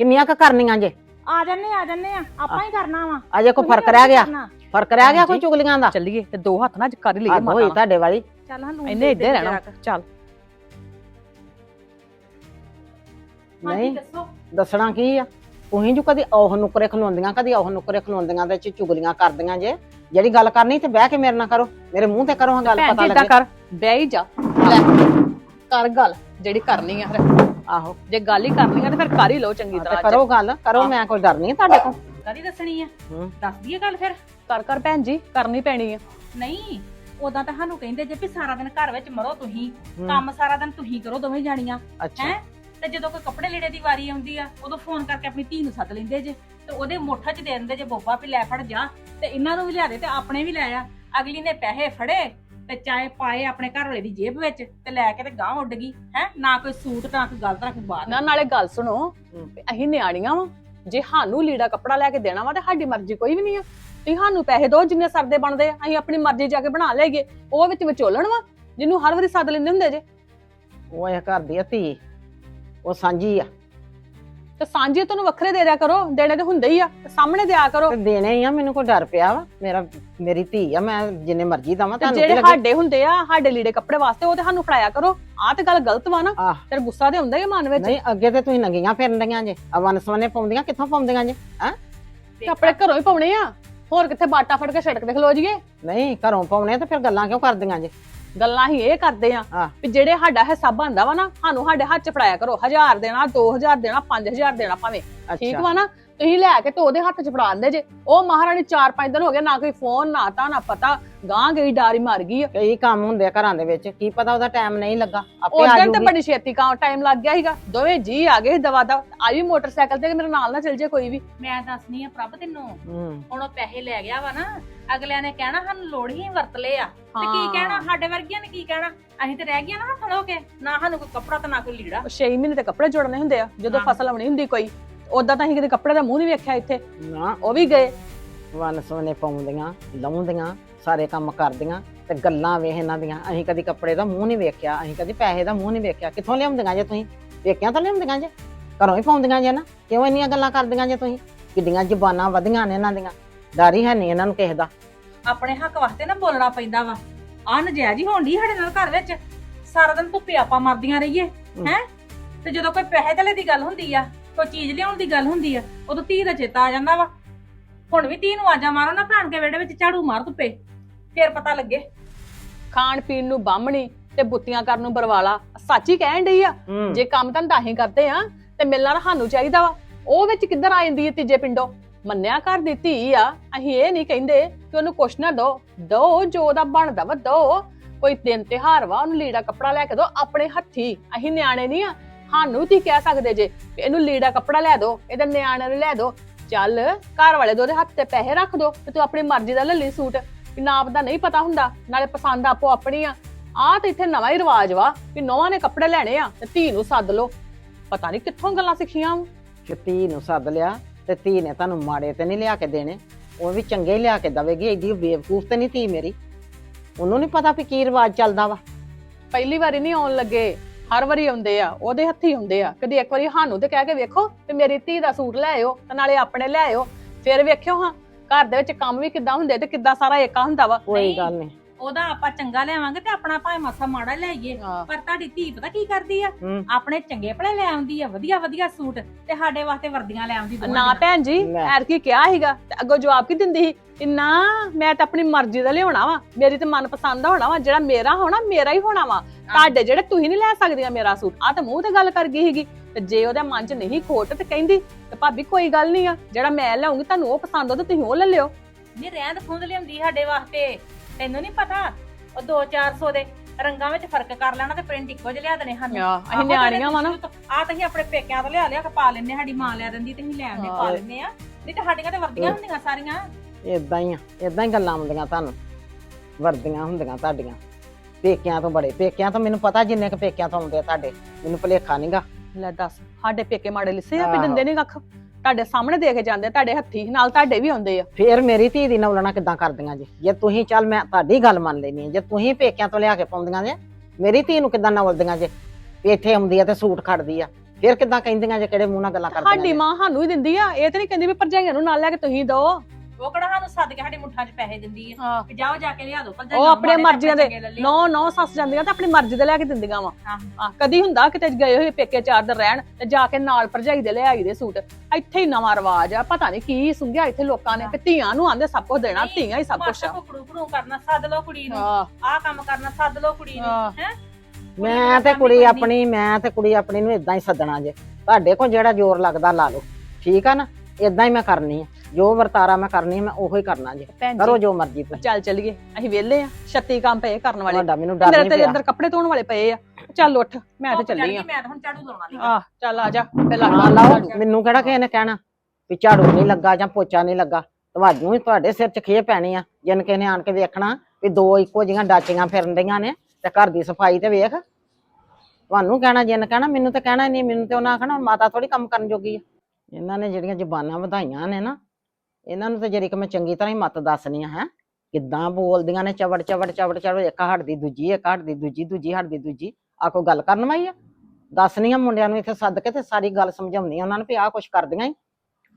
ਕਿੰਨੀਆਂ ਕ ਕਰਨੀਆਂ ਜੇ? ਆ ਜੰਨੇ ਆ ਜੰਨੇ ਆ ਆਪਾਂ ਹੀ ਕਰਨਾ ਵਾ। ਅਜੇ ਕੋਈ ਫ਼ਰਕ ਰਹਿ ਗਿਆ? ਫ਼ਰਕ ਰਹਿ ਗਿਆ ਕੋਈ ਚੁਗਲੀਆਂ ਦਾ? ਚੱਲੀਏ ਤੇ ਦੋ ਹੱਥ ਨਾਲ ਅੱਜ ਕਰ ਹੀ ਲਈਏ ਹੋਈ ਮਾਤਾ ਤੁਹਾਡੇ ਵਾਲੀ। ਚੱਲ ਹਾਂ ਲੂਣ ਇਹਨੇ ਇੱਧੇ ਰਹਿਣਾ। ਚੱਲ। ਨਹੀਂ। ਦੱਸੋ। ਦੱਸਣਾ ਕੀ ਆ? ਤੁਸੀਂ ਜੋ ਕਦੀ ਉਹ ਨੁਕਰੇ ਖਲੋਂਦੀਆਂ ਕਦੀ ਉਹ ਨੁਕਰੇ ਖਲੋਂਦੀਆਂ ਤੇ ਚ ਚੁਗਲੀਆਂ ਕਰਦੀਆਂ ਜੇ। ਜਿਹੜੀ ਗੱਲ ਕਰਨੀ ਤੇ ਬਹਿ ਕੇ ਮੇਰੇ ਨਾਲ ਕਰੋ ਮੇਰੇ ਮੂੰਹ ਤੇ ਕਰੋ ਹਾਂ ਗੱਲ ਭੈਣ ਪਤਾ ਲੱਗੇ। ਕਰ ਬਹਿ ਹੀ ਜਾ। ਲੈ ਕਰ ਗੱਲ ਜਿਹੜੀ ਕਰਨੀ ਆ ਫਿਰ। ਆਹੋ। ਜੇ ਗੱਲ ਹੀ ਕਰਨੀ ਆ ਤੇ ਫਿਰ ਕਰ ਹੀ ਲਓ ਚੰਗੀ ਤੇ ਤਰ੍ਹਾਂ ਅੱਜ। ਕਰੋ ਗੱਲ ਕਰੋ। ਮੈਂ ਕੋਈ ਡਰ ਨਹੀਂ ਤੁਹਾਡੇ ਕੋਲ। ਕਦੀ ਦੱਸਣੀ ਆ? ਹੂੰ। ਦੱਸ ਦਈਏ ਗੱਲ ਫਿਰ? ਕਰ ਕਰ ਭੈਣ ਜੀ ਕਰਨੀ ਪੈਣੀ ਆ। ਨਹੀਂ ਉਦਾਂ ਤਾਂ ਸਾਨੂੰ ਕਹਿੰਦੇ ਜੇ ਵੀ ਸਾਰਾ ਦਿਨ ਘਰ ਵਿੱਚ ਮਰੋ ਤੁਸੀਂ ਕੰਮ ਸਾਰਾ ਦਿਨ ਤੁਸੀਂ ਕਰੋ ਦੋਵੇਂ ਜਾਣੀਆਂ। ਅੱਛਾ। ਹੈਂ? ਤੇ ਜਦੋਂ ਕੋਈ ਕੱਪੜੇ ਲੀੜੇ ਦੀ ਵਾਰੀ ਆਉਂਦੀ ਆ ਉਦੋਂ ਫੋਨ ਕਰਕੇ ਆਪਣੀ ਧੀ ਨੂੰ ਸੱਦ ਲੈਂਦੇ ਜੇ ਤੇ ਉਹਦੇ ਮੋਠਾ 'ਚ ਦੇ ਦਿੰਦੇ ਜੇ ਬੋਬਾ ਵੀ ਲੈ ਫੜ ਜਾ। ਤੇ ਇਹਨਾਂ ਨੂੰ ਵੀ ਲਿਆ ਦੇ ਤੇ ਆਪਣੇ ਵੀ ਲੈ ਆ। ਅਗਲੀ ਨੇ ਪੈਸੇ ਫੜੇ ਤੇ ਚਾਹੇ ਪਾਏ ਆਪਣੇ ਘਰ ਵਾਲੇ ਦੀ ਜੇਬ ਵਿੱਚ ਤੇ ਲੈ ਕੇ ਤੇ ਗਾਂ ਉੱਡ ਗਈ। ਹੈ? ਨਾ ਕੋਈ ਸੂਟ ਨਾ ਕੋਈ ਗੱਲ ਨਾ ਕੋਈ ਬਾਤ। ਨਾ ਨਾਲੇ ਗੱਲ ਸੁਣੋ ਅਸੀਂ ਨਿਆਣੀਆਂ ਵਾ। ਜੇ ਸਾਨੂੰ ਲੀੜਾ ਕੱਪੜਾ ਲੈ ਕੇ ਦੇਣਾ ਵਾ ਤੇ ਸਾਡੀ ਮਰਜ਼ੀ ਕੋਈ ਵੀ ਨਹੀਂ ਆ। ਤੁਸੀਂ ਸਾਨੂੰ ਪੈਸੇ ਦਿਓ ਜਿੰਨੇ ਸਰਦੇ ਬਣਦੇ ਆ ਅਸੀਂ ਆਪਣੀ ਮਰਜ਼ੀ ਜਾ ਕੇ ਬਣਾ ਲਈਏ। ਉਹ ਵਿੱਚ ਵਿਚੋਲਣ ਵਾ ਜਿਹਨੂੰ ਹਰ ਵਾਰੀ ਸੱਦ ਲੈਂਦੇ ਹੁੰਦੇ ਜੇ। ਉਹ ਇਹ ਘਰ ਦੀ ਆ ਧੀ। ਉਹ ਸਾਂਝੀ ਆ। ਤੇ ਸਾਂਝੇ ਤੁਹਾਨੂੰ ਵੱਖਰੇ ਦੇ ਦਿਆ ਕਰੋ ਦੇਣੇ ਤੇ ਹੁੰਦੇ ਹੀ ਆ ਤੇ ਸਾਹਮਣੇ ਦਿਆ ਕਰੋ। ਤੇ ਦੇਣੇ ਹੀ ਆ ਮੈਨੂੰ ਕੋਈ ਡਰ ਪਿਆ ਵਾ ਮੇਰਾ ਮੇਰੀ ਧੀ ਆ ਮੈਂ ਜਿੰਨੇ ਮਰਜ਼ੀ ਦਵਾਂ ਤੇ ਤੁਹਾਨੂੰ ਜਿਹੜੇ ਸਾਡੇ ਹੁੰਦੇ ਆ ਸਾਡੇ ਲੀੜੇ ਕੱਪੜੇ ਵਾਸਤੇ ਉਹ ਤੇ ਸਾਨੂੰ ਫੜਾਇਆ ਕਰੋ। ਆਹ ਤੇ ਗੱਲ ਗਲਤ ਵਾ ਨਾ ਆਹ। ਤੇਰੇ ਗੁੱਸਾ ਤੇ ਹੁੰਦਾ ਹੀ ਮਨ ਵਿੱਚ। ਨਹੀਂ ਅੱਗੇ ਤੇ ਤੁਸੀਂ ਨੰਗੀਆਂ ਫਿਰਨ ਡੀਆਂ ਜੇ ਅਵਨ ਸਵਨੇ ਪਾਉਂਦੀਆਂ ਕਿੱਥੋਂ ਪਾਉਂਦੀਆਂ ਜੇ ਤੇ ਆਪਣੇ ਘਰੋਂ ਹੀ ਪਾਉਣੇ ਆ ਹੋਰ ਕਿੱਥੇ ਬਾਟਾ ਫੜ ਕੇ ਸੜਕ ਤੇ ਖਲੋ ਜੀਏ ਨਹੀਂ ਘਰੋਂ ਪਾਉਣੇ ਤੇ ਫਿਰ ਗੱਲਾਂ ਕਿਉਂ ਕਰਦੀਆਂ ਜੇ? ਗੱਲਾਂ ਹੀ ਇਹ ਕਰਦੇ ਆ ਆਹ। ਵੀ ਜਿਹੜੇ ਸਾਡਾ ਹਿੱਸਾ ਬਣਦਾ ਵਾ ਨਾ ਸਾਨੂੰ ਸਾਡੇ ਹੱਥ ਚ ਫੜਾਇਆ ਕਰੋ। 1000 ਦੇਣਾ 2000 ਦੇਣਾ 5000 ਦੇਣਾ ਭਾਵੇਂ। ਠੀਕ ਵਾ ਨਾ? ਤੁਸੀਂ ਲੈ ਕੇ ਤੇ ਉਹਦੇ ਹੱਥ ਚ ਫੜਾ ਦਿੰਦੇ ਜੇ। ਉਹ ਮਹਾਰਾਣੀ 4-5 ਦਿਨ ਹੋ ਗਏ ਨਾ ਕੋਈ ਫੋਨ ਨਾ ਤਾਂ ਨਾ ਪਤਾ। ਗਾਂ ਗਈ ਡਾਰੀ ਮਰ ਗਈ ਆ। ਕਈ ਕੰਮ ਹੁੰਦੇ ਆ ਘਰਾਂ ਦੇ ਵਿੱਚ ਕੀ ਪਤਾ ਉਹਦਾ ਟਾਈਮ ਨਹੀਂ ਲੱਗਾ। ਆਪੇ ਉਸ ਆ ਦਿਨ ਤੇ ਬੜੀ ਛੇਤੀ ਕਾਂ ਟਾਈਮ ਲੱਗ ਗਿਆ ਸੀਗਾ। ਦੋਵੇਂ ਜੀ ਆ ਗਏ ਦਵਾ ਦਾ ਆਈ ਮੋਟਰਸਾਈਕਲ ਤੇ ਕਿ ਮੇਰੇ ਨਾਲ ਨਾ ਚੱਲ ਜੇ ਕੋਈ ਵੀ। ਮੈਂ ਦੱਸਨੀ ਆ ਪ੍ਰਭ ਤੈਨੂੰ ਹੂੰ। ਹੁਣ ਉਹ ਪੈਸੇ ਲੈ ਗਿਆ ਵਾ ਨਾ ਅਗਲਿਆਂ ਨੇ ਕਹਿਣਾ ਸਾਨੂੰ ਲੋੜ ਹੀ ਵਰਤ ਲਏ ਆ ਤੇ ਕੀ ਕਹਿਣਾ ਸਾਡੇ ਵਰਗੀਆਂ ਨੇ ਕੀ ਕਹਿਣਾ? ਅਸੀਂ ਤੇ ਰਹਿ ਗਈਆਂ ਨਾ ਹੱਥ ਲੋ ਕੇ ਨਾ ਸਾਨੂੰ ਕੋਈ ਕੱਪੜਾ ਤੇ ਨਾ ਕੋਈ ਲੀੜਾ। 6 ਮਹੀਨੇ ਤੇ ਕੱਪੜੇ ਜੋੜਨੇ ਹੁੰਦੇ ਆ ਜਦੋਂ ਹਾਂ। ਫਸਲ ਆਉਣੀ ਹੁੰਦੀ ਕੋਈ। ਉਦਾਂ ਤਾਂ ਅਸੀਂ ਕਿਤੇ ਕੱਪੜੇ ਦਾ ਮੂੰਹ ਨਹੀਂ ਵੇਖਿਆ ਇੱਥੇ। ਨਾ। ਉਹ ਵੀ ਗਏ। ਵਨ ਸਵਨੇ ਪਾਉਂਦੀਆਂ ਲਾਉਂਦੀਆਂ ਸਾਰੇ ਕੰਮ ਕਰਦੀਆਂ ਤੇ ਗੱਲਾਂ ਵੇਖ ਇਹਨਾਂ ਦੀਆਂ। ਅਸੀਂ ਕਦੀ ਕੱਪੜੇ ਦਾ ਮੂੰਹ ਨਹੀਂ ਵੇਖਿਆ ਅਸੀਂ ਕਦੀ ਪੈਸੇ ਦਾ ਮੂੰਹ ਨਹੀਂ ਵੇਖਿਆ। ਕਿੱਥੋਂ ਲਿਆਉਂਦੀਆਂ ਜੇ ਤੁਸੀਂ? ਵੇਖਿਆ ਤਾਂ ਲਿਆਉਂਦੀਆਂ ਜੇ। ਘਰੋਂ ਹੀ ਪਾਉਂਦੀਆਂ ਜੇ ਨਾ। ਕਿਉਂ ਇੰਨੀਆਂ ਗੱਲਾਂ ਕਰਦੀਆਂ ਜੇ ਤੁਸੀਂ? ਕਿੱਡੀਆਂ ਜ਼ਬਾਨਾਂ ਵਧੀਆਂ ਨੇ ਇਹਨਾਂ ਦੀਆਂ। ਡਰ ਹੀ ਹੈ ਨਹੀਂ ਇਹਨਾਂ ਨੂੰ ਕਿਸੇ ਦਾ। ਆਪਣੇ ਹੱਕ ਵਾਸਤੇ ਨਾ ਬੋਲਣਾ ਪੈਂਦਾ ਵਾ। ਆ ਨਜਾਇਜ਼ ਹੀ ਹੋਣੀ ਸਾਡੇ ਨਾਲ ਘਰ ਵਿੱਚ। ਸਾਰਾ ਦਿਨ ਧੁੱਪੇ ਆਪਾਂ ਮਰਦੀਆਂ ਰਹੀਏ ਹੈ। ਤੇ ਜਦੋਂ ਕੋਈ ਪੈਸੇ ਧੇਲੇ ਦੀ ਗੱਲ ਹੁੰਦੀ ਆ ਕੋਈ ਚੀਜ਼ ਲਿਆਉਣ ਦੀ ਗੱਲ ਹੁੰਦੀ ਆ ਉਦੋਂ ਧੀ ਦਾ ਚੇਤਾ ਆ ਜਾਂਦਾ ਵਾ। ਹੁਣ ਵੀ ਧੀ ਨੂੰ ਆਜਾ ਮਾਰੋ ਨਾ ਭੈਣ ਕੇ ਵਿਹੜੇ ਵਿੱਚ ਝਾੜੂ ਮਾਰ ਧੁੱਪੇ ਫੇਰ ਪਤਾ ਲੱਗੇ। ਖਾਣ ਪੀਣ ਨੂੰ ਬਾਹਮਣੀ ਤੇ ਬੁੱਤੀਆਂ ਕਰਨ ਨੂੰ ਬਰਵਾਲਾ ਸੱਚ ਹੀ ਕਹਿਣ ਡਈ ਆ ਹੂੰ। ਜੇ ਕੰਮ ਧੰਦਾ ਹੀ ਕਰਦੇ ਆ ਤੇ ਮਿਲਣਾ ਸਾਨੂੰ ਚਾਹੀਦਾ ਵਾ। ਉਹ ਵਿੱਚ ਕਿੱਧਰ ਆ ਜਾਂਦੀ ਹੈ ਤੀਜੇ ਪਿੰਡੋਂ? ਮੰਨਿਆ ਕਰ ਦਿੱਤੀ ਆ ਅਸੀਂ ਇਹ ਨਹੀਂ ਕਹਿੰਦੇ ਕਿ ਉਹਨੂੰ ਕੁਛ ਨਾ ਦੋ। ਦੋ ਜੋ ਉਹਦਾ ਬਣਦਾ ਵਾ ਦੋ। ਕੋਈ ਦਿਨ ਤਿਉਹਾਰ ਵਾ ਉਹਨੂੰ ਲੀੜਾ ਕੱਪੜਾ ਲੈ ਕੇ ਦੋ ਆਪਣੇ ਹੱਥੀ। ਅਸੀਂ ਨਿਆਣੇ ਨਹੀਂ ਆ ਸਾਨੂੰ ਤੀ ਕਹਿ ਸਕਦੇ ਜੇ ਵੀ ਇਹਨੂੰ ਲੀੜਾ ਕੱਪੜਾ ਲੈ ਦੋ ਇਹਦੇ ਨਿਆਣੇ ਨੂੰ ਲੈ ਦੋ ਚੱਲ ਘਰ ਵਾਲੇ ਦੇ ਉਹਦੇ ਹੱਥ ਤੇ ਪੈਸੇ ਰੱਖ ਦੋ ਤੇ ਤੂੰ ਆਪਣੀ ਮਰਜ਼ੀ ਦਾ ਲੈ ਲਈ ਸੂਟ। ਵੀ ਨਾਪ ਦਾ ਨਹੀਂ ਪਤਾ ਹੁੰਦਾ ਨਾਲੇ ਪਸੰਦ ਆਪੋ ਆਪਣੀ ਆ। ਆਹ ਤੇ ਇੱਥੇ ਨਵਾਂ ਹੀ ਰਿਵਾਜ ਵਾ ਵੀ ਨੌਵਾਂ ਨੇ ਕੱਪੜੇ ਲੈਣੇ ਆ ਤੇ ਧੀ ਨੂੰ ਸੱਦ ਲਓ। ਪਤਾ ਨਹੀਂ ਕਿੱਥੋਂ ਗੱਲਾਂ ਸਿੱਖੀਆਂ ਵਾਂ। ਕਿ ਧੀ ਨੂੰ ਸੱਦ ਲਿਆ ਤੇ ਧੀ ਨੇ ਤੁਹਾਨੂੰ ਮਾੜੇ ਤੇ ਨਹੀਂ ਲਿਆ ਕੇ ਦੇਣੇ। ਉਹ ਵੀ ਚੰਗੇ ਲਿਆ ਕੇ ਦਵੇਗੀ ਐਡੀ ਬੇਵਕੂਫ ਤੇ ਨਹੀਂ ਧੀ ਮੇਰੀ। ਉਹਨੂੰ ਨਹੀਂ ਪਤਾ ਵੀ ਕੀ ਰਿਵਾਜ ਚੱਲਦਾ ਵਾ। ਪਹਿਲੀ ਵਾਰੀ ਨਹੀਂ ਆਉਣ ਲੱਗੇ। ਹਰ ਵਾਰੀ ਆਉਂਦੇ ਆ ਉਹਦੇ ਹੱਥੀ ਹੁੰਦੇ ਆ। ਕਦੀ ਇੱਕ ਵਾਰੀ ਸਾਨੂੰ ਤੇ ਕਹਿ ਕੇ ਵੇਖੋ ਤੇ ਮੇਰੀ ਧੀ ਦਾ ਸੂਟ ਲੈ ਆਇਓ ਤੇ ਨਾਲੇ ਆਪਣੇ ਲੈ ਆਇਓ। ਫਿਰ ਵੇਖਿਓ ਹਾਂ ਘਰ ਦੇ ਵਿੱਚ ਕੰਮ ਵੀ ਕਿੱਦਾਂ ਹੁੰਦੇ ਤੇ ਕਿੱਦਾਂ ਸਾਰਾ ਏਕਾ ਹੁੰਦਾ ਵਾ। ਕੋਈ। ਗੱਲ ਨਹੀਂ। ਉਹਦਾ ਆਪਾਂ ਚੰਗਾ ਲਿਆਵਾਂਗੇ ਤੇ ਆਪਣਾ ਭਾਵੇਂ ਮਾਸਾ ਮਾੜਾ ਲੈ ਆਈਏ ਪਰ ਤੁਹਾਡੀ ਧੀ ਪਤਾ ਕੀ ਕਰਦੀ ਆ? ਹੂੰ। ਆਪਣੇ ਚੰਗੇ ਭਲੇ ਲੈ ਆਉਂਦੀ ਆ ਵਧੀਆ ਵਧੀਆ ਸੂਟ ਤੇ ਸਾਡੇ ਵਾਸਤੇ ਵਰਦੀਆਂ ਲੈ ਆਉਂਦੀ ਦੋਵਾਂ ਨਾ ਦੀਆਂ। ਭੈਣ ਜੀ ਲੈ। ਐਰ ਕੀ ਕਿਹਾ ਸੀਗਾ ਤੇ ਅੱਗੋਂ ਜਵਾਬ ਕੀ ਦਿੰਦੀ ਸੀ? ਕਿ ਨਾ ਮੈਂ ਤਾਂ ਆਪਣੀ ਮਰਜ਼ੀ ਦਾ ਲਿਆਉਣਾ ਵਾ ਮੇਰੀ ਤੇ ਮਨਪਸੰਦ ਦਾ ਹੋਣਾ ਵਾ ਜਿਹੜਾ ਮੇਰਾ ਹੋਣਾ ਮੇਰਾ ਹੀ ਹੋਣਾ ਵਾ। ਤੁਹਾਡੇ ਜਿਹੜੇ ਤੁਸੀਂ ਨਹੀਂ ਲੈ ਸਕਦੀਆਂ ਮੇਰਾ ਸੂਟ ਆ ਤਾਂ ਮੂੰਹ ਤੇ ਗੱਲ ਕਰ ਗਈ ਸੀਗੀ। ਤੇ ਜੇ ਉਹਦੇ ਮਨ 'ਚ ਨਹੀਂ ਖੋਟ ਤੇ ਕਹਿੰਦੀ ਤੇ ਭਾਬੀ ਕੋਈ ਗੱਲ ਨਹੀਂ ਆ ਜਿਹੜਾ ਮੈਂ ਲਿਆਉਂਗੀ ਤੁਹਾਨੂੰ ਉਹ ਪਸੰਦ ਹੋ ਤੇ ਤੁਸੀਂ ਉਹ ਲੈ ਲਿਓ। ਨਹੀਂ ਰਹਿੰਦ ਖੁੰਦ ਲਿਆਉਂਦੀ ਸਾਡੇ ਵਾਸਤੇ। ਤੈਨੂੰ ਨਹੀਂ ਪਤਾ? ਉਹ 2-400 ਦੇ ਰੰਗਾਂ ਵਿੱਚ ਫ਼ਰਕ ਕਰ ਲੈਣਾ ਤੇ ਪ੍ਰਿੰਟ ਇੱਕੋ ਜਿਹਾ ਲਿਆ ਦੇਣੇ ਸਾਨੂੰ। ਅਸੀਂ ਨਿਆਣੀਆਂ ਵਾ ਨਾ। ਆ ਤਾਂ ਅਸੀਂ ਆਪਣੇ ਪੇਕਿਆਂ ਤੋਂ ਲਿਆ ਲਿਆ ਕੇ ਪਾ ਲੈਨੇ ਸਾਡੀ ਮਾਂ ਲਿਆ ਦਿੰਦੀ ਤੇ ਅਸੀਂ ਲੈ ਆਉਂਦੇ ਪਾ। ਲੈਨੇ ਆ। ਨਹੀਂ ਤਾਂ ਸਾਡੀਆਂ ਤੇ ਵਰਦੀਆਂ ਹੁੰਦੀਆਂ ਸਾਰੀਆਂ। ਇਦਾਂ ਹੀ ਆ ਇਦਾਂ ਹੀ ਗੱਲਾਂ ਹੁੰਦੀਆਂ ਤੁਹਾਨੂੰ। ਵਰਦੀਆਂ ਹੁੰਦੀਆਂ ਤੁਹਾਡੀਆਂ। ਪੇਕਿਆਂ ਤੋਂ ਬੜੇ ਪੇਕਿਆਂ ਤੋਂ ਮੈਨੂੰ ਪਤਾ ਜਿੰਨੇ ਕ ਪੇਕਿਆਂ ਤੋਂ ਆਉਂਦੇ ਆ ਤੁਹਾਡੇ। ਮੈਨੂੰ ਭੁਲੇਖਾ ਨਹੀਂਗਾ ਲੈ ਦੱਸ ਸਾਡੇ ਪੇਕੇ ਮਾੜੇ ਲਿੱਸੇ ਆ ਵੀ। ਦਿੰਦੇ ਨਹੀਂ ਕੱਖ? ਤੁਹਾਡੇ ਸਾਹਮਣੇ ਦੇ ਕੇ ਜਾਂਦੇ ਤੁਹਾਡੇ ਹੱਥੀ ਨਾਲ ਤੁਹਾਡੇ ਵੀ ਆਉਂਦੇ ਆ। ਫੇਰ ਮੇਰੀ ਧੀ ਦੀ ਨੌਲਣਾ ਕਿੱਦਾਂ ਕਰਦੀਆਂ ਜੀ? ਜੇ ਤੁਸੀਂ ਚੱਲ ਮੈਂ ਤੁਹਾਡੀ ਗੱਲ ਮੰਨ ਲੈਣੀ ਜੇ ਤੁਸੀਂ ਪੇਕਿਆਂ ਤੋਂ ਲਿਆ ਕੇ ਪਾਉਂਦੀਆਂ ਜੇ ਮੇਰੀ ਧੀ ਨੂੰ ਕਿੱਦਾਂ ਨੌਲਦੀਆਂ ਜੇ? ਵੀ ਇੱਥੇ ਆਉਂਦੀ ਆ ਤੇ ਸੂਟ ਖੜਦੀ ਆ। ਫੇਰ ਕਿੱਦਾਂ ਕਹਿੰਦੀਆਂ ਜੇ ਕਿਹੜੇ ਮੂੰਹ ਨਾਲ ਗੱਲਾਂ ਕਰਦੀਆਂ ਸਾਡੀ? ਮਾਂ ਸਾਨੂੰ ਹੀ ਦਿੰਦੀ ਆ ਇਹ ਤੇ ਨਹੀਂ ਕਹਿੰਦੀ ਵੀ ਭਰਜਾਈਆਂ ਨੂੰ ਨਾਲ ਲੈ ਕੇ ਤੁਸੀਂ ਦੋ। ਉਹ ਕਿਹੜਾ ਸਾਨੂੰ ਸੱਦ ਕੇ ਸਾਡੇ ਮੁੱਠਾਂ 'ਚ ਪੈਸੇ ਦਿੰਦੀ ਆ? ਹਾਂ। ਕਿ ਜਾਓ ਜਾ ਕੇ ਲਿਆ ਦਿਓ ਪਰ ਉਹ ਆਪਣੇ ਮਰਜ਼ੀਆਂ ਦੇ ਨੌ ਨੌ ਸੱਸ ਜਾਂਦੀਆਂ ਤੇ ਆਪਣੀ ਮਰਜ਼ੀ ਦੇ ਲੈ ਕੇ ਦਿੰਦੀਆਂ ਵਾ। ਆ ਕਦੀ ਹੁੰਦਾ ਕਿਤੇ ਗਏ ਹੋਏ ਪੇਕੇ ਚਾਰ ਦਿਨ ਰਹਿਣ ਤੇ ਜਾ ਕੇ ਨਾਲ ਭਰਜਾਈ ਦੇ ਲੈ ਆਈ ਦੇ ਸੂਟ। ਇੱਥੇ ਹੀ ਨਵਾਂ ਰਿਵਾਜ ਆ ਪਤਾ ਨਹੀਂ ਕੀ ਸੁੰਘਿਆ ਇੱਥੇ ਲੋਕਾਂ ਨੇ ਕਿ ਧੀਆਂ ਨੂੰ ਆਂਦੇ ਸਭ ਕੁਝ ਦੇਣਾ ਧੀਆਂ ਹੀ ਸਭ ਕੁਝ ਆ। ਕੁਕੜੂ ਕੁੜੂ ਕਰਨਾ ਸੱਦ ਲਓ ਕੁੜੀ ਨੂੰ। ਹਾਂ। ਆਹ ਕੰਮ ਕਰਨਾ ਸੱਦ ਲਓ ਕੁੜੀ ਨੂੰ ਹਾਂ। ਹੈ? ਮੈਂ ਤੇ ਕੁੜੀ ਆਪਣੀ ਮੈਂ ਤੇ ਕੁੜੀ ਆਪਣੀ ਨੂੰ ਇਦਾਂ ਹੀ ਸੱਦਣਾ ਜੇ। ਤੁਹਾਡੇ ਕੋਲ ਜਿਹੜਾ ਜ਼ੋਰ ਲੱਗਦਾ ਲਾ ਲਓ। ਠੀਕ ਆ ਨਾ? ਇਦਾਂ ਹੀ ਮੈਂ ਕਰਨੀ ਆ। ਜੋ ਵਰਤਾਰਾ ਮੈਂ ਕਰਨੀ ਆ ਮੈਂ ਉਹੋ ਹੀ ਕਰਨਾ ਜੇ। ਭੈਣ ਕਰੋ ਜੀ ਮਰਜ਼ੀ ਤੁਸੀਂ। ਚੱਲ ਚੱਲੀਏ ਅਸੀਂ ਵਿਹਲੇ ਆ 36 ਕੰਮ ਪਏ ਕਰਨ ਵਾਲੇ। ਤੁਹਾਡਾ ਮੈਨੂੰ ਡਰ ਮੇਰੇ ਨਹੀਂ ਤੇ ਪਿਆ। ਅੰਦਰ ਕੱਪੜੇ ਧੋਣ ਵਾਲੇ ਪਏ ਆ। ਚੱਲ ਉੱਠ ਮੈਂ ਤੇ ਚੱਲੀ ਆ। ਮੈਂ ਤਾਂ ਹੁਣ ਝਾੜੂ ਲਾਉਣਾ ਨਹੀਂ ਆ। ਚੱਲ ਆ ਜਾ ਪਹਿਲਾਂ ਹਾਂ ਲਾਓ। ਮੈਨੂੰ ਕਿਹੜਾ ਕਿਸੇ ਨੇ ਕਹਿਣਾ ਵੀ ਝਾੜੂ ਨਹੀਂ ਲੱਗਾ ਜਾਂ ਪੋਚਾ ਨਹੀਂ ਲੱਗਾ। ਤੁਹਾਨੂੰ ਹੀ ਤੁਹਾਡੇ ਸਿਰ 'ਚ ਖੇ ਪੈਣੀ ਆ। ਜਿਨ ਕਿਸੇ ਨੇ ਆਣ ਕੇ ਵੇਖਣਾ ਵੀ ਦੋ ਇੱਕੋ ਜਿਹੀਆਂ ਡਾਚੀਆਂ ਫਿਰਨ ਡੀਆਂ ਨੇ ਤੇ ਘਰ ਦੀ ਸਫ਼ਾਈ ਤੇ ਵੇਖ। ਤੁਹਾਨੂੰ ਕਹਿਣਾ ਜਿਨ ਕਹਿਣਾ ਮੈਨੂੰ ਤਾਂ ਕਹਿਣਾ ਹੀ ਨਹੀਂ। ਮੈਨੂੰ ਤੇ ਉਹਨਾਂ ਆਖਣਾ ਮਾਤਾ ਥੋੜੀ ਕੰਮ ਕਰਨ ਜੋਗੀ ਆ। ਇਹਨਾਂ ਨੇ ਜਿਹੜੀਆਂ ਜ਼ਬਾਨਾਂ ਵਧਾਈਆਂ ਨੇ ਨਾ ਇਹਨਾਂ ਨੂੰ ਤਾਂ ਜਿਹੜੀ ਕਿ ਮੈਂ ਚੰਗੀ ਤਰ੍ਹਾਂ ਹੀ ਮੱਤ ਦੱਸਣੀ ਆ ਹੈ। ਕਿੱਦਾਂ ਬੋਲਦੀਆਂ ਨੇ ਚਵੜ ਚਵੜ ਚਵੜ ਚਵੜ, ਇੱਕ ਹਟਦੀ ਦੂਜੀ, ਇੱਕ ਹਟਦੀ ਦੂਜੀ ਦੂਜੀ ਹਟਦੀ ਦੂਜੀ। ਆ ਕੋਈ ਗੱਲ ਕਰਨ ਵਾਲੀ ਆ? ਦੱਸਣੀ ਆ ਮੁੰਡਿਆਂ ਨੂੰ ਇੱਥੇ ਸੱਦ ਕੇ ਤੇ ਸਾਰੀ ਗੱਲ ਸਮਝਾਉਣੀ ਆ ਉਹਨਾਂ ਨੂੰ ਵੀ ਆਹ ਕੁਛ ਕਰਦੀਆਂ ਹੀ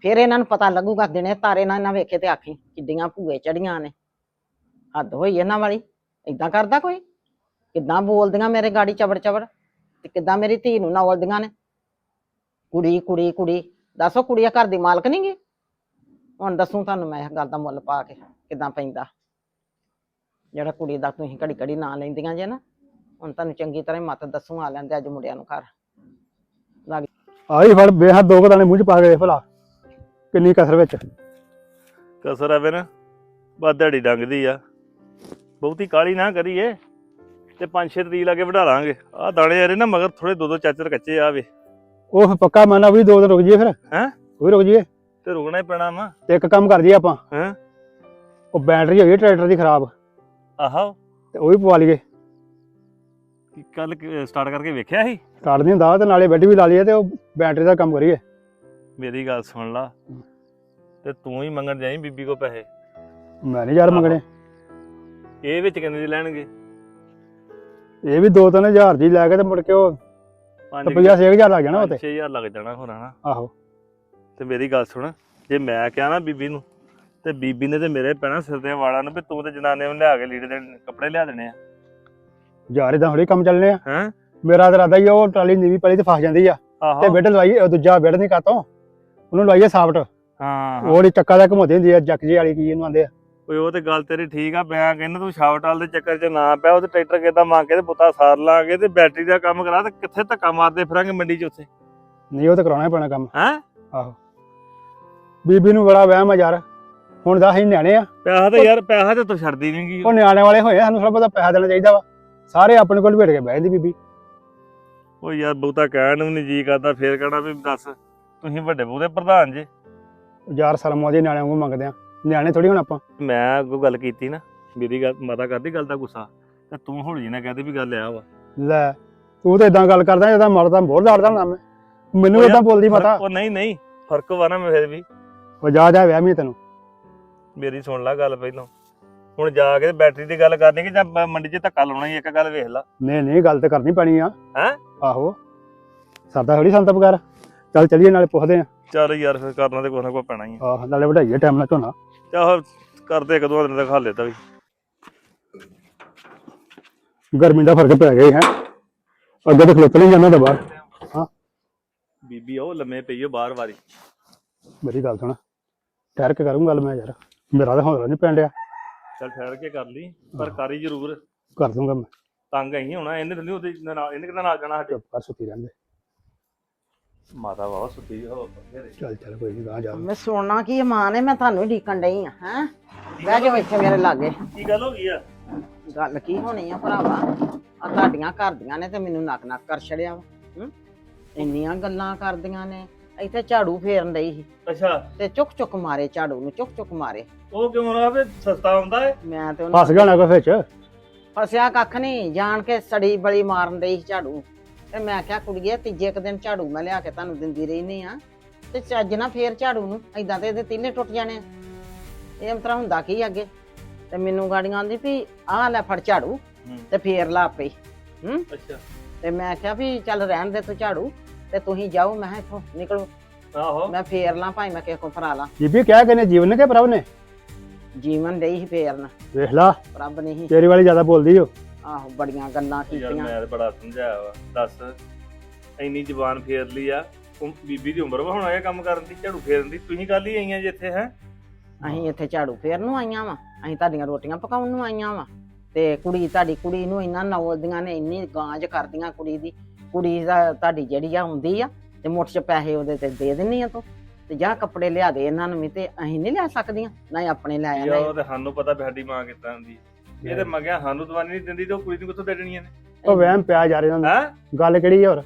ਫਿਰ ਇਹਨਾਂ ਨੂੰ ਪਤਾ ਲੱਗੂਗਾ ਦਿਨੇ ਤਾਰੇ ਨਾਲ ਇਹਨਾਂ ਵੇਖੇ ਤੇ ਆਖੀ, ਕਿੱਡੀਆਂ ਭੂਏ ਚੜੀਆਂ ਨੇ। ਹੱਦ ਹੋਈ ਇਹਨਾਂ ਵਾਲੀ। ਇਦਾਂ ਕਰਦਾ ਕੋਈ? ਕਿੱਦਾਂ ਬੋਲਦੀਆਂ ਮੇਰੇ ਗਾੜੀ ਚਵੜ ਚਵੜ? ਤੇ ਕਿੱਦਾਂ ਮੇਰੀ ਧੀ ਨੂੰ ਨੌਲਦੀਆਂ ਨੇ? ਕੁੜੀ ਕੁੜੀ ਕੁੜੀ। ਦੱਸੋ ਕੁੜੀ ਆ ਘਰ ਦੀ ਮਾਲਕ ਨਹੀਂ ਗੀ? ਹੁਣ ਦੱਸੂ ਤੁਹਾਨੂੰ ਮੈਂ ਇਹ ਗੱਲ ਦਾ ਮੁੱਲ ਪਾ ਕੇ ਕਿੱਦਾਂ ਪੈਂਦਾ। ਜਿਹੜਾ ਕੁੜੀ ਦਾ ਤੁਸੀਂ ਘੜੀ ਘੜੀ ਨਾਂ ਲੈਂਦੀਆਂ ਜੇ ਨਾ ਹੁਣ ਤੁਹਾਨੂੰ ਚੰਗੀ ਤਰ੍ਹਾਂ ਹੀ ਮੱਤ ਦੱਸੂ ਆ ਲੈਂਦੇ ਅੱਜ ਮੁੰਡਿਆਂ ਨੂੰ ਘਰ। ਲੱਗ ਆਹੀ ਫੜ ਬੇਹੱਦ ਦੋ ਕੁ ਦਾਣੇ ਮੂੰਹ ਚ ਪਾ ਕੇ ਭਲਾ ਕਿੰਨੀ ਕਸਰ ਵਿੱਚ। ਕਸਰ ਆ ਫਿਰ ਬਸ ਦਿਹਾੜੀ ਡੰਗਦੀ ਆ। ਬਹੁਤੀ ਕਾਲੀ ਨਾ ਕਰੀਏ ਤੇ ਪੰਜ ਛੇ ਤਰੀਕ ਲਾਗੇ ਵਢਾ ਲਾਂਗੇ। ਆਹ ਦਾਣੇ ਯਾਰੇ ਨਾ ਮਗਰ ਥੋੜੇ ਦੋ ਦੋ ਚਾਚਰ ਕੱਚੇ ਆਵੇ ਉਹ ਫਿਰ ਪੱਕਾ ਮੰਨਾ ਵੀ ਦੋ ਦਿਨ ਰੁਕ ਜੀਏ ਫਿਰ। ਹੈਂ? ਉਹ ਵੀ ਰੁਕ ਜੀਏ ਤੇ ਰੁਕਣਾ ਹੀ ਪੈਣਾ ਵਾ। ਤੇ ਇੱਕ ਕੰਮ ਕਰ ਜੀਏ ਆਪਾਂ। ਹੈਂ? ਉਹ ਬੈਟਰੀ ਹੋਈ ਟਰੈਕਟਰ ਦੀ ਖਰਾਬ। ਆਹੋ। ਤੇ ਉਹ ਵੀ ਪਵਾ ਲਈਏ। ਕੱਲ ਸਟਾਰਟ ਕਰਕੇ ਵੇਖਿਆ ਸੀ? ਸਟਾਰਟ ਨਹੀਂ ਹੁੰਦਾ ਤੇ ਨਾਲੇ ਬੈਟਰੀ ਵੀ ਲਾ ਲਈਏ ਤੇ ਉਹ ਬੈਟਰੀ ਦਾ ਕੰਮ ਕਰੀਏ। ਮੇਰੀ ਗੱਲ ਸੁਣ ਲਾ। ਤੇ ਤੂੰ ਹੀ ਮੰਗਣ ਜਾਈ ਬੀਬੀ ਕੋ ਪੈਸੇ। ਮੈਂ ਨਹੀਂ ਯਾਰ। ਮੰਗਣੇ। ਇਹ ਵਿੱਚ ਕਿੰਨੇ ਦੇ ਲੈਣਗੇ? ਇਹ ਵੀ ਦੋ ਤਿੰਨ ਹਜ਼ਾਰ ਦੀ ਲੈ ਕੇ ਤੇ ਮੁੜ ਕੇ ਉਹ ਪੰਜ ਰੁਪਈਆ 6000 ਲੱਗ ਜਾਣਾ ਉਹ ਤੇ। 6000 ਲੱਗ ਜਾਣਾ ਹੋਰ ਹਨਾ। ਆਹੋ। ਤੇ ਮੇਰੀ ਗੱਲ ਸੁਣ ਜੇ ਮੈਂ ਕਿਹਾ ਨਾ ਬੀਬੀ ਨੂੰ ਤੇ ਬੀਬੀ ਨੇ ਤੇ ਮੇਰੇ ਪੈਣਾ ਸਿਰ ਦੇ ਵਾਲਾਂ ਨੂੰ ਵੀ ਤੂੰ ਤੇ ਜਨਾਨੇ ਨੂੰ ਲਿਆ ਕੇ ਲੀੜੇ ਦੇ ਕੱਪੜੇ ਲਿਆ ਦੇਣੇ ਆ। ਯਾਰ ਇਦਾਂ ਥੋੜੀ ਕੰਮ ਚੱਲਨੇ ਆ। ਹੈਂ? ਮੇਰਾ ਤਾਂ ਇਰਾਦਾ ਹੀ ਆ, ਉਹ ਟਰਾਲੀ ਨੀਵੀਂ ਪਲੀ ਤੇ ਫਸ ਜਾਂਦੀ ਆ। ਤੇ ਆਹੋ ਬੈੱਡ ਉਹ ਦੂਜਾ ਬੈੱਡ ਨਹੀਂ ਕਾਤੋਂ। ਉਹਨੂੰ ਲਵਾਈਏ ਸਾਫਟ ਹਾਂ ਹਾਂ। ਉਹ ਜਿਹੜੀ ਚੱਕਾ ਦਾ ਘੁਮਾਉਂਦੀ ਹੁੰਦੀ ਆ ਜੱਕ ਜੀ ਵਾਲੀ ਕੀ ਇਹਨੂੰ ਆਂਦੇ ਆ। ਓਏ ਉਹ ਤੇ ਗੱਲ ਤੇਰੀ ਠੀਕ ਆ ਮੈਂ ਕਹਿੰਦਾ ਤੂੰ ਸ਼ਾਵਟਾਲ ਦੇ ਚੱਕਰ 'ਚ ਨਾ ਪਿਆ ਉਹ ਤੇ ਟਰੈਕਟਰ ਕਿਦਾਂ ਮੰਗ ਕੇ ਤੇ ਪੁੱਤਾ ਸਾਰ ਲਾਂਗੇ ਤੇ ਬੈਟਰੀ ਦਾ ਕੰਮ ਕਰਾ ਤੇ ਕਿੱਥੇ ਧੱਕਾ ਮਾਰਦੇ ਫਿਰਾਂਗੇ ਮੰਡੀ 'ਚ ਉੱਥੇ? ਨਹੀਂ ਉਹ ਤਾਂ ਕਰਾਉਣਾ ਹੀ ਪੈਣਾ ਕੰਮ। ਹੈਂ? ਬੀਬੀ ਨੂੰ ਬੜਾ ਵਹਿਮ ਆ ਯਾਰ। ਹੁਣ ਦਾ ਅਸੀਂ ਨਿਆਣੇ ਆ। ਪੈਸਾ ਤੇ ਯਾਰ ਪੈਸਾ ਤੇ ਤੂੰ ਛੱਡਦੀ ਨਹੀਂਗੀ ਉਹ ਨਿਆਣੇ ਵਾਲੇ ਹੋਏ ਆ, ਸਾਨੂੰ ਥੋੜਾ ਬਹੁਤਾ ਪੈਸਾ ਦੇਣਾ ਚਾਹੀਦਾ ਵਾ। ਸਾਰੇ ਆਪਣੇ ਕੋਲ ਭੇੜ ਕੇ ਬਹਿ ਜਾਂਦੀ ਬੀਬੀ। ਉਹ ਯਾਰ ਬਹੁਤਾ ਕਹਿਣ ਨੂੰ ਨਹੀਂ ਜੀ ਕਰਦਾ ਫੇਰ ਕਹਿਣਾ ਵੀ ਦੱਸ। ਤੁਸੀਂ ਵੱਡੇ ਬਹੁਤੇ ਪ੍ਰਧਾਨ ਜੇ। ਯਾਰ ਸਲਮੋ ਦੇ ਨਿਆਣਿਆਂ ਵਾਂਗੂ ਮੰਗਦੇ ਆ। ਨਿਆਣੇ ਥੋੜੀ ਹੁਣ ਆਪਾਂ। ਮੈਂ ਅੱਗੋਂ ਗੱਲ ਕੀਤੀ ਨਾ ਮੇਰੀ ਗੱਲ ਮਾਤਾ ਕਰਦੀ ਗੱਲ ਦਾ ਗੁੱਸਾ। ਤੇ ਤੂੰ ਹੌਲੀ ਜਿਹੀ ਨਾ ਕਹਦੇ ਵੀ ਗੱਲ ਆ ਵਾ। ਲੈ ਤੂੰ ਤਾਂ ਇਦਾਂ ਗੱਲ ਕਰਦਾ ਜਦੋਂ ਮਰਦਾ ਬਹੁਤ ਲੜਦਾ ਹੁੰਦਾ ਮੈਂ। ਮੈਨੂੰ ਉਹ ਯਾਰ ਇਦਾਂ ਬੋਲਦੀ ਪਤਾ ਉਹ ਨਹੀਂ ਨਹੀਂ ਫ਼ਰਕ ਵਾ ਨਾ ਮੈਂ ਫਿਰ ਵੀ। ਉਹ ਜਾ ਜਾ ਵਿਆਹ ਮੀ ਤੈਨੂੰ। ਮੇਰੀ ਸੁਣ ਲੈ ਗੱਲ ਪਹਿਲਾਂ। ਹੁਣ ਜਾ ਕੇ ਬੈਟਰੀ ਦੀ ਗੱਲ ਕਰਨੀ ਕਿ ਜਾਂ ਮ- ਮੰਡੀ 'ਚ ਧੱਕਾ ਲਾਉਣਾ ਹੀ ਇੱਕ ਗੱਲ ਵੇਖ ਲਾ। ਨਹੀਂ ਨਹੀਂ ਗੱਲ ਤੇ ਕਰਨੀ ਪੈਣੀ ਆ। ਹੈਂ? ਆਹੋ। ਸਰਦਾ ਥੋੜੀ ਸੰਤ ਬਗੈਰ। ਚੱਲ ਚੱਲੀਏ ਨਾਲੇ ਪੁੱਛਦੇ ਆ। ਚੱਲ ਯਾਰ ਫਿਰ ਕਰਨਾ ਤੇ ਕੁਛ ਨਾ ਕੁਛ ਪੈਣਾ ਹੀ ਆ। ਆਹ ਨਾਲੇ ਵਧਾਈਏ ਟਾਈਮ ਨਾਲ ਝੋਨਾ। ਚਾਹ ਕਰਦੇ ਇੱਕ ਦੋ ਦਿਨ ਹਾਲੇ ਤਾਂ ਵੀ। ਗਰਮੀ ਦਾ ਫ਼ਰਕ ਪੈ ਗਿਆ ਹੈ ਅੱਗੇ ਤਾਂ ਖਲੋਤੇ ਨਹੀਂ ਜਾਂਦਾ ਤਾਂ ਬਾਹਰ। ਬੀਬੀ ਉਹ ਲੰਮੇ ਪਈਓ ਬਾਹਰ ਵਾਰੀ। ਮੇਰੀ ਗੱਲ ਸੁਣ। ਠਹਿਰ ਕੇ ਕਰੂੰ ਗੱਲ ਮੈਂ ਯਾਰ। ਮੇਰਾ ਤਾਂ ਹੌਸਲਾ ਨਹੀਂ ਪੈਣ ਡਿਆ। ਚੱਲ ਠਹਿਰ ਕੇ ਕਰ ਲਈ ਪਰ ਕਰੀ ਜ਼ਰੂਰ। ਕਰ ਦੂੰਗਾ ਮੈਂ। ਤੰਗ ਆਈ ਹੋਣਾ ਇਹਨੇ ਥੱਲੇ ਉਹਦੇ ਨਾਲ ਇਹਨੇ ਕਿਦਾਂ ਨਾਲ ਜਾਣਾ ਸਾਡੇ? ਚੁੱਪ ਕਰ ਸੁੱਤੀ ਰਹਿੰਦੇ। ਮਾਤਾ ਵਾਹ ਸੁੱਤੀ ਹੋ ਬਥੇਰੇ। ਚੱਲ ਚੱਲ ਕੋਈ ਨਹੀਂ ਗਾਂ ਜਾ। ਮੈਂ ਸੁਣਨਾ ਕੀ ਮਾਂ ਨੇ ਮੈਂ ਤੁਹਾਨੂੰ ਹੀ ਢੀਕਣ ਡਈ ਆ ਹੈ? ਬਹਿ ਜਾਓ ਇੱਥੇ ਮੇਰੇ ਲਾਗੇ। ਕੀ ਗੱਲ ਹੋ ਗਈ ਆ? ਗੱਲ ਕੀ ਹੋਣੀ ਆ ਭਰਾਵਾ? ਆ ਤੁਹਾਡੀਆਂ ਘਰ ਦੀਆਂ ਨੇ ਤੇ ਮੈਨੂੰ ਨੱਕ ਨੱਕ ਕਰ ਛੜਿਆ ਵਾ ਹੂੰ? ਇੰਨੀਆਂ ਗੱਲਾਂ ਕਰਦੀਆਂ ਨੇ। ਇੱਥੇ ਝਾੜੂ ਫੇਰਨ ਡਈ ਸੀ। ਅੱਛਾ। ਤੇ ਚੁੱਕ ਚੁੱਕ ਮਾਰੇ ਝਾੜੂ ਨੂੰ ਚੁੱਕ ਚੁੱਕ ਮਾਰੇ। ਉਹ ਕਿਉਂ ਨਾ ਵੀ ਸਸਤਾ ਹੁੰਦਾ ਏ? ਮੈਂ ਤੇ ਫਸ ਗਿਆ ਨਾ ਕੋਈ ਵਿੱਚ? ਫਸਿਆ ਕੱਖ ਨਹੀਂ ਜਾਣ ਕੇ ਸੜੀ ਬਲੀ ਮਾਰਨ ਡਈ ਸੀ ਝਾੜੂ। ਤੇ ਮੈਂ ਕਿਹਾ ਕੁੜੀਏ ਤੀਜੇ ਕੁ ਦਿਨ ਝਾੜੂ ਮੈਂ ਲਿਆ ਕੇ ਤੁਹਾਨੂੰ ਦਿੰਦੀ ਰਹਿਨੀ ਆ। ਤੇ ਚੱਜ ਨਾ ਫੇਰ ਝਾੜੂ ਨੂੰ ਐਦਾਂ ਤੇ ਇਹਦੇ ਤਿੰਨੇ ਟੁੱਟ ਜਾਣੇ ਆ। ਇਹ ਅੰਤਰਾ ਹੁੰਦਾ ਕੀ ਅੱਗੇ? ਤੇ ਮੈਨੂੰ ਗਾੜੀਆਂ ਆਂਦੀ ਵੀ ਆਹ ਲੈ ਫੜ ਝਾੜੂ ਹੂੰ। ਤੇ ਫੇਰ ਲਾ ਪਈ ਹੂੰ? ਅੱਛਾ। ਤੇ ਮੈਂ ਕਿਹਾ ਵੀ ਚੱਲ ਰਹਿਣ ਦੇ ਤੂੰ ਝਾੜੂ। ਤੇ ਤੁਸੀਂ ਜਾਓ ਮੈਂ ਕਿਹਾ ਇੱਥੋਂ ਨਿਕਲੋ। ਆਹੋ। ਮੈਂ ਫੇਰ ਲਾਂ ਭਾਈ ਮੈਂ ਕਿਸੇ ਕੋ ਫਰਾ ਲਾਂ। ਬੀਬੀ ਕਿਹਾ ਕਿ ਨੇ ਜੀਵਨ ਨੇ ਕਿ ਪ੍ਰਭ ਨੇ? ਜੀਵਨ ਦੇਈ ਸੀ ਫੇਰਨ। ਵੇਖ ਲਾ ਰੱਬ ਨੇ ਹੀ। ਤੇਰੀ ਵਾਲੀ ਜ਼ਿਆਦਾ ਬੋਲਦੀ ਓ। ਆਹੋ ਬੜੀਆਂ ਗੱਲਾਂ ਯਾਰ ਕੀਤੀਆਂ। ਮੈਂ ਤਾਂ ਬੜਾ ਸਮਝਾਇਆ ਵਾ। ਦੱਸ ਇੰਨੀ ਜ਼ੁਬਾਨ ਫੇਰ ਲਈ ਆ। ਉਮ- ਬੀਬੀ ਦੀ ਉਮਰ ਵਾ ਹੁਣ ਇਹ ਕੰਮ ਕਰਨ ਦੀ ਝਾੜੂ ਫੇਰਨ ਦੀ। ਤੁਸੀਂ ਕੱਲ ਹੀ ਆਈਆਂ ਜੇ ਇੱਥੇ ਹੈ? ਅਸੀਂ ਇੱਥੇ ਝਾੜੂ ਫੇਰਨ ਨੂੰ ਆਈਆਂ ਵਾ। ਅਸੀਂ ਤੁਹਾਡੀਆਂ ਰੋਟੀਆਂ ਪਕਾਉਣ ਨੂੰ ਆਈਆਂ ਵਾ। ਤੇ ਕੁੜੀ ਤੁਹਾਡੀ ਕੁੜੀ ਨੂੰ ਇੰਨਾ ਨੌਲਦੀਆਂ ਨੇ ਇੰਨੀ ਗਾਂਜ ਕਰਦੀਆਂ ਕੁੜੀ ਦੀ। ਕੁੜੀ ਦਾ ਤੁਹਾਡੀ ਜਿਹੜੀ ਆ ਹੁੰਦੀ ਆ ਤੇ ਮੁੱਠ ਚ ਪੈਸੇ ਉਹਦੇ ਤੇ ਦੇ ਦਿੰਨੀ ਆ ਤੂੰ ਤੇ ਜਾ ਕੱਪੜੇ ਲਿਆ ਦੇ ਇਹਨਾਂ ਨੂੰ ਵੀ ਤੇ ਅਸੀਂ ਨਹੀਂ ਲਿਆ ਸਕਦੀਆਂ ਨਾ ਹੀ ਆਪਣੇ ਲੈ ਯਾਰ ਆਂਦੇ ਉਹ ਤੇ ਸਾਨੂੰ ਪਤਾ ਵੀ ਸਾਡੀ ਮਾਂ ਕਿੱਦਾਂ ਹੁੰਦੀ ਇਹ ਤੇ ਮੰਗਿਆ ਸਾਨੂੰ ਦਵਾਨੀ ਨਹੀਂ ਦਿੰਦੀ ਤੇ ਉਹ ਕੁੜੀ ਨੂੰ ਕਿੱਥੋਂ ਦੇ ਦੇਣੀਆਂ ਨੇ ਉਹ ਵਹਿਮ ਪਿਆ ਜਾ ਰਿਹਾ ਇਹਨਾਂ ਹੈ? ਨੂੰ ਗੱਲ ਕਿਹੜੀ ਹੋਰ?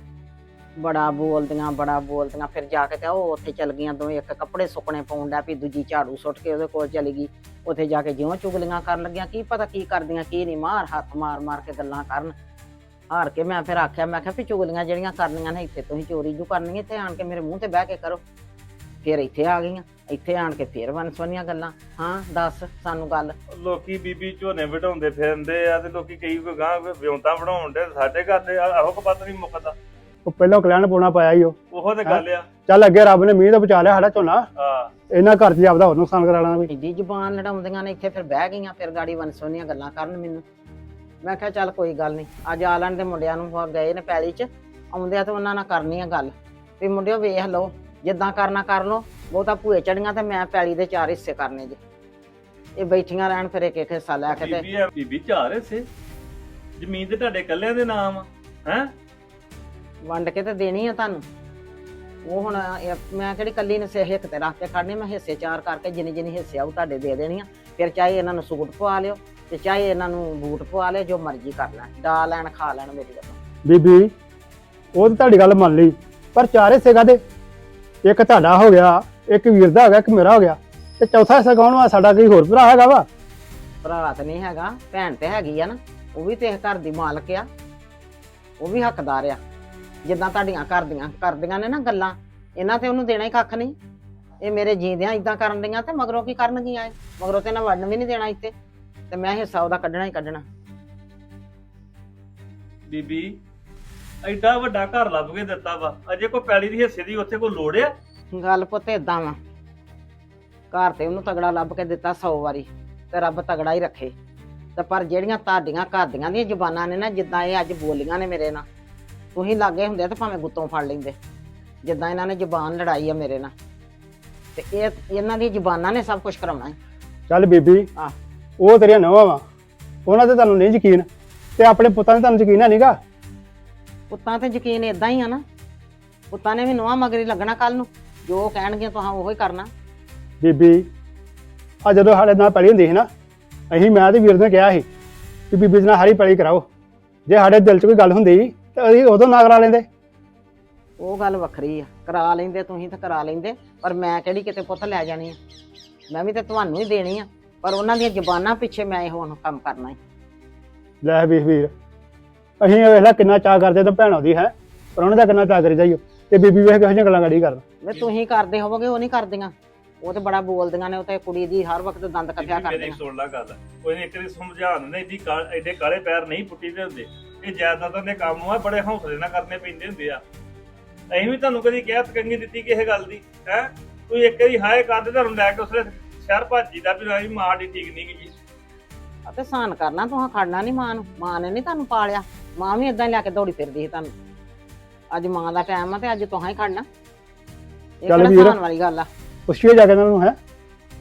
ਬੜਾ ਬੋਲਦੀਆਂ ਬੜਾ ਬੋਲਦੀਆਂ ਫਿਰ ਜਾ ਕੇ ਤੇ ਉਹ ਉੱਥੇ ਚਲ ਗਈਆਂ ਦੋਵੇਂ ਇੱਕ ਕੱਪੜੇ ਸੁੱਕਣੇ ਪਾਉਣ ਡਿਆ ਵੀ ਦੂਜੀ ਝਾੜੂ ਸੁੱਟ ਕੇ ਉਹਦੇ ਕੋਲ ਚਲੀ ਗਈ। ਉੱਥੇ ਜਾ ਕੇ ਜਿਉਂ ਚੁਗਲੀਆਂ ਕਰਨ ਲੱਗੀਆਂ ਕੀ ਪਤਾ ਕੀ ਕਰਦੀਆਂ ਕੀ ਨਹੀਂ ਮਾਰ ਹੱਥ ਮਾਰ ਮਾਰ ਕੇ ਗੱਲਾਂ ਕਰਨ। ਹਾਰ ਕੇ ਮੈਂ ਫਿਰ ਆਖਿਆ ਮੈਂ ਕਿਹਾ ਵੀ ਚੁਗਲੀਆਂ ਜਿਹੜੀਆਂ ਕਰਨੀਆਂ ਨੇ ਇੱਥੇ ਤੁਸੀਂ ਚੋਰੀ ਜੂ ਕਰਨੀ ਇੱਥੇ ਆਣ ਕੇ ਮੇਰੇ ਮੂੰਹ ਤੇ ਬਹਿ ਕੇ ਕਰੋ। ਫਿਰ ਇੱਥੇ ਆ ਗਈਆਂ ਇੱਥੇ ਆਣ ਕੇ ਫਿਰ ਵਨਸਵਨੀਆਂ ਗੱਲਾਂ। ਹਾਂ ਦੱਸ ਸਾਨੂੰ ਗੱਲ। ਲੋਕੀ ਬੀਬੀ ਝੋਨੇ ਵਢਾਉਂਦੇ ਫਿਰਦੇ ਆ ਤੇ ਲੋਕੀ ਕਈ ਕੋ ਗਾਂ ਵਿਉਂਤਾ ਵਢਾਉਣ ਦੇ ਸਾਡੇ ਘਰ ਦੇ ਆਹੋ ਕੋ ਪਤਾ ਨਹੀਂ ਮੁੱਕਦਾ। ਉਹ ਪਹਿਲਾਂ ਕਲਿਆਣ ਪਾਉਣਾ ਪਾਇਆ ਹੀ ਉਹ। ਉਹੋ ਤੇ ਗੱਲ ਆ। ਚੱਲ ਅੱਗੇ ਰੱਬ ਨੇ ਮੀਂਹ ਤੋਂ ਬਚਾ ਲਿਆ ਸਾਡਾ ਝੋਨਾ। ਆ ਇਹਨਾਂ ਘਰ 'ਚ ਆਪਦਾ ਹੋਰ ਨੁਕਸਾਨ ਕਰਾ ਲੈਣਾ ਵੀ। ਇੱਡੀ ਜ਼ੁਬਾਨ ਲੜਾਉਂਦੀਆਂ ਨੇ ਇੱਥੇ ਫਿਰ ਬਹਿ ਗਈਆਂ ਫਿਰ ਗਾੜੀ ਵਨਸਵਨੀਆਂ ਗੱਲਾਂ ਕਰਨ ਮੈਨੂੰ। ਮੈਂ ਕਿਹਾ ਚੱਲ ਕੋਈ ਗੱਲ ਨਹੀਂ ਅੱਜ ਆ ਲੈਣ ਦੇ ਮੁੰਡਿਆਂ ਨੂੰ ਹੋ ਗਏ ਨੇ ਪੈਲੀ 'ਚ। ਆਉਂਦੇ ਆ ਤੇ ਉਹਨਾਂ ਨਾਲ ਕਰਨੀ ਆ ਗੱਲ। ਵੀ ਮੁੰਡਿਓ ਵੇਖ ਲਓ ਜਿੱਦਾਂ ਕਰਨਾ ਕਰ ਲਓ। ਬਹੁਤਾ ਭੂਏ ਚੜੀਆਂ ਤੇ ਮੈਂ ਪੈਲੀ ਦੇ ਚਾਰ ਹਿੱਸੇ ਕਰਨੇ ਜੇ। ਇਹ ਬੈਠੀਆਂ ਰਹਿਣ ਫਿਰ ਇੱਕ ਇੱਕ ਹਿੱਸਾ ਲੈ ਕੇ ਤੇ ਬੀਬੀ ਆ ਬੀਬੀ ਝਾਰ ਸੇ ਜ਼ਮੀਨ ਤੇ ਤੁਹਾਡੇ ਕੱਲਿਆਂ ਦੇ ਨਾਮ ਹੈ? ਵੰਡ ਕੇ ਤੇ ਦੇਣੀ ਆ ਤੁਹਾਨੂੰ। ਉਹ ਹੁਣ ਇਹ- ਮੈਂ ਕਿਹੜੀ ਕੱਲੀ ਨੇ ਸੇ ਹਿੱਕ ਤੇ ਰੱਖ ਕੇ ਖੜਨੀ ਮੈਂ ਹਿੱਸੇ ਚਾਰ ਕਰਕੇ ਜਿੰਨੇ ਜਿੰਨੇ ਹਿੱਸੇ ਆਉ ਤੁਹਾਡੇ ਦੇ ਦੇਣੀ ਆ। ਫਿਰ ਚਾਹੇ ਇਹਨਾਂ ਨੂੰ ਸੂਟ ਪਵਾ ਲਿਓ। ਤੇ ਚਾਹੇ ਇਹਨਾਂ ਨੂੰ ਬੂਟ ਪਵਾ ਲਿਓ ਜੋ ਮਰਜ਼ੀ ਕਰ ਲੈਣ। ਡਾ ਲੈਣ ਖਾ ਲੈਣ ਮੇਰੀ ਗੱਲ। ਬੀਬੀ ਉਹ ਤਾਂ ਤੁਹਾਡੀ ਗੱਲ ਮੰਨ ਲਈ ਪਰ ਚਾਰ ਹਿੱਸੇ ਕਾਦੇ ਇੱਕ ਤੁਹਾਡਾ ਹੋ ਗਿਆ ਇੱਕ ਵੀਰ ਦਾ ਹੋ ਗਿਆ ਇੱਕ ਮੇਰਾ ਹੋ ਗਿਆ। ਤੇ ਚੌਥਾ ਹਿੱਸਾ ਕੌਣ ਵਾ ਸਾਡਾ ਕੋਈ ਹੋਰ ਭਰਾ ਹੈਗਾ ਵਾ? ਭਰਾ ਤੇ ਨਹੀਂ ਹੈਗਾ ਭੈਣ ਤੇ ਹੈਗੀ ਆ ਨਾ। ਉਹ ਵੀ ਤੇ ਇਸ ਘਰ ਦੀ ਮਾਲਕ ਆ। ਉਹ ਵੀ ਹੱਕਦਾਰ ਆ। ਜਿੱਦਾਂ ਤੁਹਾਡੀਆਂ ਕਰਦੀਆਂ ਕਰਦੀਆਂ ਨੇ ਨਾ ਗੱਲਾਂ ਇਹਨਾਂ ਤੇ ਉਹਨੂੰ ਦੇਣਾ ਹੀ ਕੱਖ ਨਹੀਂ। ਇਹ ਮੇਰੇ ਜੀਂਦਿਆਂ ਇਦਾਂ ਕਰਨ ਦੀਆਂ ਤੇ ਮਗਰੋਂ ਕੀ ਕਰਨਗੀਆਂ ਇਹ? ਮਗਰੋਂ ਤੇ ਨਾ ਵੜਨ ਵੀ ਨਹੀਂ ਦੇਣਾ ਇੱਥੇ। ਤੇ ਮੈਂ ਹਿੱਸਾ ਉਹਦਾ ਕੱਢਣਾ ਹੀ ਕੱਢਣਾ। ਬੀਬੀ ਐਡਾ ਵੱਡਾ ਘਰ ਲੱਭ ਕੇ ਦਿੱਤਾ ਵਾ। ਅਜੇ ਕੋ ਪੈਲੀ ਦੀ ਹਿੱਸੇ ਦੀ ਉੱਥੇ ਕੋ ਲੋੜ ਆ? ਗੱਲ ਪੁੱਤ ਏਦਾਂ ਵਾ। ਘਰ ਤੇ ਉਹਨੂੰ ਤਗੜਾ ਲੱਭ ਕੇ ਦਿੱਤਾ 100 ਵਾਰੀ ਤੇ ਰੱਬ ਤਗੜਾ ਹੀ ਰੱਖੇ। ਤੇ ਪਰ ਜਿਹੜੀਆਂ ਤੁਹਾਡੀਆਂ ਘਰ ਦੀਆਂ ਦੀਆਂ ਜ਼ੁਬਾਨਾਂ ਨੇ ਨਾ ਜਿੱਦਾਂ ਇਹ ਅੱਜ ਬੋਲੀਆਂ ਨੇ ਮੇਰੇ ਨਾਲ ਤੁਸੀਂ ਲਾਗੇ ਹੁੰਦੇ ਤਾਂ ਭਾਵੇਂ ਗੁੱਤੋਂ ਫੜ ਲੈਂਦੇ। ਜਿੱਦਾਂ ਇਹਨਾਂ ਨੇ ਜ਼ੁਬਾਨ ਲੜਾਈ ਆ ਮੇਰੇ ਨਾਲ। ਤੇ ਇਹ ਇਹਨਾਂ ਦੀ ਜ਼ੁਬਾਨਾਂ ਨੇ ਸਭ ਕੁਝ ਕਰਾਉਣਾ ਹੈ। ਚੱਲ ਬੀਬੀ ਆਹ। ਉਹ ਤੇਰੀਆਂ ਨਵਾਂ ਵਾ। ਉਹਨਾਂ ਤੇ ਤੁਹਾਨੂੰ ਨਹੀਂ ਯਕੀਨ ਤੇ ਆਪਣੇ ਪੁੱਤਾਂ ਤੇ ਤੁਹਾਨੂੰ ਯਕੀਨ ਹੈ ਨਹੀਂਗਾ ਪੁੱਤਾਂ ਤੇ ਯਕੀਨ ਇਦਾਂ ਹੀ ਆ ਨਾ। ਪੁੱਤਾਂ ਨੇ ਵੀ ਨਵਾਂ ਮਗਰੀ ਲੱਗਣਾ ਕੱਲ ਨੂੰ। ਜੋ ਕਹਿਣਗੇ ਤੁਸੀਂ ਉਹੋ ਹੀ ਕਰਨਾ। ਬੀਬੀ ਆ ਜਦੋਂ ਸਾਡੇ ਨਾਲ ਪੜੀ ਹੁੰਦੀ ਸੀ ਨਾ ਅਸੀਂ ਮੈਂ ਤੇ ਵੀਰ ਨੇ ਕਿਹਾ ਸੀ ਕਿ ਬੀਬੀ ਨਾਲ ਹਰੀ ਪੜੀ ਕਰਾਓ। ਜੇ ਸਾਡੇ ਦਿਲ 'ਚ ਕੋਈ ਗੱਲ ਹੁੰਦੀ ਤਾਂ ਅਸੀਂ ਉਦੋਂ ਨਾ ਕਰਾ ਲੈਂਦੇ। ਉਹ ਗੱਲ ਵੱਖਰੀ ਆ। ਕਰਾ ਲੈਂਦੇ ਤੁਸੀਂ ਤਾਂ ਕਰਾ ਲੈਂਦੇ। ਪਰ ਮੈਂ ਕਿਹੜੀ ਕਿਤੇ ਪੁੱਤ ਲੈ ਜਾਣੀ ਆ? ਮੈਂ ਵੀ ਤੇ ਤੁਹਾਨੂੰ ਹੀ ਦੇਣੀ ਆ। ਪਰ ਉਹਨਾਂ ਦੀਆਂ ਜ਼ਬਾਨਾਂ ਪਿੱਛੇ ਮੈਂ ਇਹ ਹੁਣ ਕੰਮ ਕਰਨਾ ਹੈ। ਲੈ ਵੀਰ ਵੀਰ। ਅਸੀਂ ਵੇਖ ਲੈ ਕਿੰਨਾ ਚਾਹ ਕਰਦੇ ਤਾਂ ਭੈਣ ਉਹਦੀ ਹੈ? ਪਰ ਉਹਨੇ ਤਾਂ ਕਿੰਨਾ ਚਾਹ ਕਰੀ ਜਾਈਓ ਤੇ ਬੀਬੀ ਵੇਖ ਕਿਹੋ ਜਿਹੀਆਂ ਗੱਲਾਂ ਕਰੀ ਕਰਦਾ। ਵੇ ਤੁਸੀਂ ਕਰਦੇ ਹੋਵੋਗੇ ਉਹ ਨਹੀਂ ਕਰਦੀਆਂ। ਉਹ ਤੇ ਬੜਾ ਬੋਲਦੀਆਂ ਨੇ ਉਹ ਤੇ ਕੁੜੀ ਦੀ ਹਰ ਵਕਤ ਦੰਦ ਕੱਥਿਆ ਬੀਬੀ ਮੇਰੀ ਕਰਦੀਆਂ। ਸੁਣ ਲਾ ਗੱਲ। ਕੋਈ ਨੇ ਇੱਕ ਵਾਰੀ ਸਮਝਾਉਣ ਨੇ ਏਡੀ ਕਾਲ ਐਡੇ ਕਾਲੇ ਪੈਰ ਨਹੀਂ ਪੁੱਟੀ ਦੇ ਹੁੰਦੇ। ਇਹ ਜਾਇਦਾਦਾਂ ਦੇ ਕੰਮ ਆ ਬੜੇ ਹੌਸਲੇ ਨਾਲ ਕਰਨੇ ਪੈਂਦੇ ਹੁੰਦੇ ਆ। ਅਸੀਂ ਵੀ ਤੁਹਾਨੂੰ ਕਦੀ ਕਿਹਾ ਤਕੰਗੀ ਦਿੱਤੀ ਕਿਸੇ ਗੱਲ ਦੀ ਹੈ? ਕੋਈ ਇੱਕ ਵਾਰੀ ਹਾਏ ਕਰਦੇ ਤੁਹਾਨੂੰ ਲੈ ਕੇ ਉਸਲੇ ਸ਼ਹਿਰ ਭੱਜੀ ਦਾ ਵੀ ਨਹੀਂ ਮਾਂ ਦੀ ਠੀਕ ਨਹੀਂ ਗਈ ਅਤੇ ਸਾਨ ਕਰਨਾ ਤੁਸੀਂ ਖੜਨਾ ਨਹੀਂ ਮਾਂ ਨੂੰ। ਮਾਂ ਨੇ ਨਹੀਂ ਤੁਹਾਨੂੰ ਪਾਲਿਆ। ਮਾਂ ਵੀ ਇਦਾਂ ਲੈ ਕੇ ਦੌੜੀ ਫਿਰਦੀ ਸੀ ਤੁਹਾਨੂੰ। ਅੱਜ ਮਾਂ ਦਾ ਟਾਈਮ ਆ ਤੇ ਅੱਜ ਤੁਸੀਂ ਹੀ ਖੜਨਾ। ਇਹ ਚੱਲ ਕਿਹੜਾ ਵੀਰ। ਸਾਨ ਵਾਲੀ ਗੱਲ ਆ। ਪੁੱਛੀਏ ਜਾ ਕੇ ਇਹਨਾਂ ਨੂੰ ਹੈ?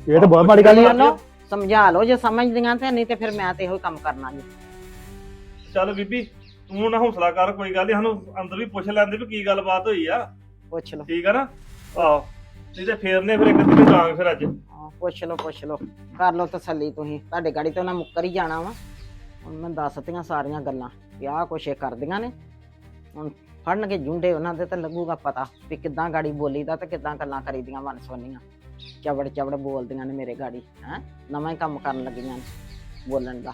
ਇਹ ਤਾਂ ਬਹੁਤ ਮਾੜੀ ਗੱਲ ਸਮਝਾ ਹੈ ਲਓ ਸਮਝਾ ਲਓ ਜੇ ਸਮਝਦੀਆਂ ਤੇ ਨਹੀਂ ਤੇ ਫਿਰ ਮੈਂ ਤੇ ਇਹੋ ਹੀ ਕੰਮ ਕਰਨਾ ਜੀ। ਚੱਲ ਬੀਬੀ ਤੂੰ ਨਾ ਹੌਸਲਾ ਕਰ ਕੋਈ ਗੱਲ ਨਹੀਂ ਸਾਨੂੰ ਅੰਦਰ ਵੀ ਪੁੱਛ ਲੈਂਦੇ ਵੀ ਕੀ ਗੱਲਬਾਤ ਹੋਈ ਆ। ਪੁੱਛ ਲਓ। ਠੀਕ ਆ ਨਾ? ਆਹੋ। ਨਹੀਂ ਤੇ ਫੇਰਨੇ ਫਿਰ ਇੱਕ ਦਿਨ ਜਾਾਂਗੇ ਫਿਰ ਅੱਜ। ਹਾਂ, ਪੁੱਛ ਲਓ ਪੁੱਛ ਲਓ। ਕਰ ਲਓ ਤਸੱਲੀ ਤੁਸੀਂ। ਤੁਹਾਡੇ ਗਾੜੀ ਤੇ ਉਹਨਾਂ ਮੁੱਕਰ ਹੀ ਜਾਣਾ ਵਾ। ਹੁਣ ਮੈਂ ਦੱਸਤੀਆਂ ਸਾਰੀਆਂ ਗੱਲਾਂ ਵੀ ਆਹ ਕੁਛ ਇਹ ਕਰਦੀਆਂ ਨੇ। ਹੁਣ ਫੜਨਗੇ ਜੁੰਡੇ ਉਹਨਾਂ ਦੇ ਤਾਂ ਲੱਗੂਗਾ ਪਤਾ ਵੀ ਕਿੱਦਾਂ ਗਾੜੀ ਬੋਲੀਦਾ ਤੇ ਕਿੱਦਾਂ ਗੱਲਾਂ ਕਰੀਦੀਆਂ ਵਨਸਵਨੀਆਂ ਚਵੜ ਚਵੜ ਬੋਲਦੀਆਂ ਨੇ ਮੇਰੇ ਗਾੜੀ ਹੈ? ਨਵਾਂ ਹੀ ਕੰਮ ਕਰਨ ਲੱਗੀਆਂ ਨੇ ਬੋਲਣ ਦਾ।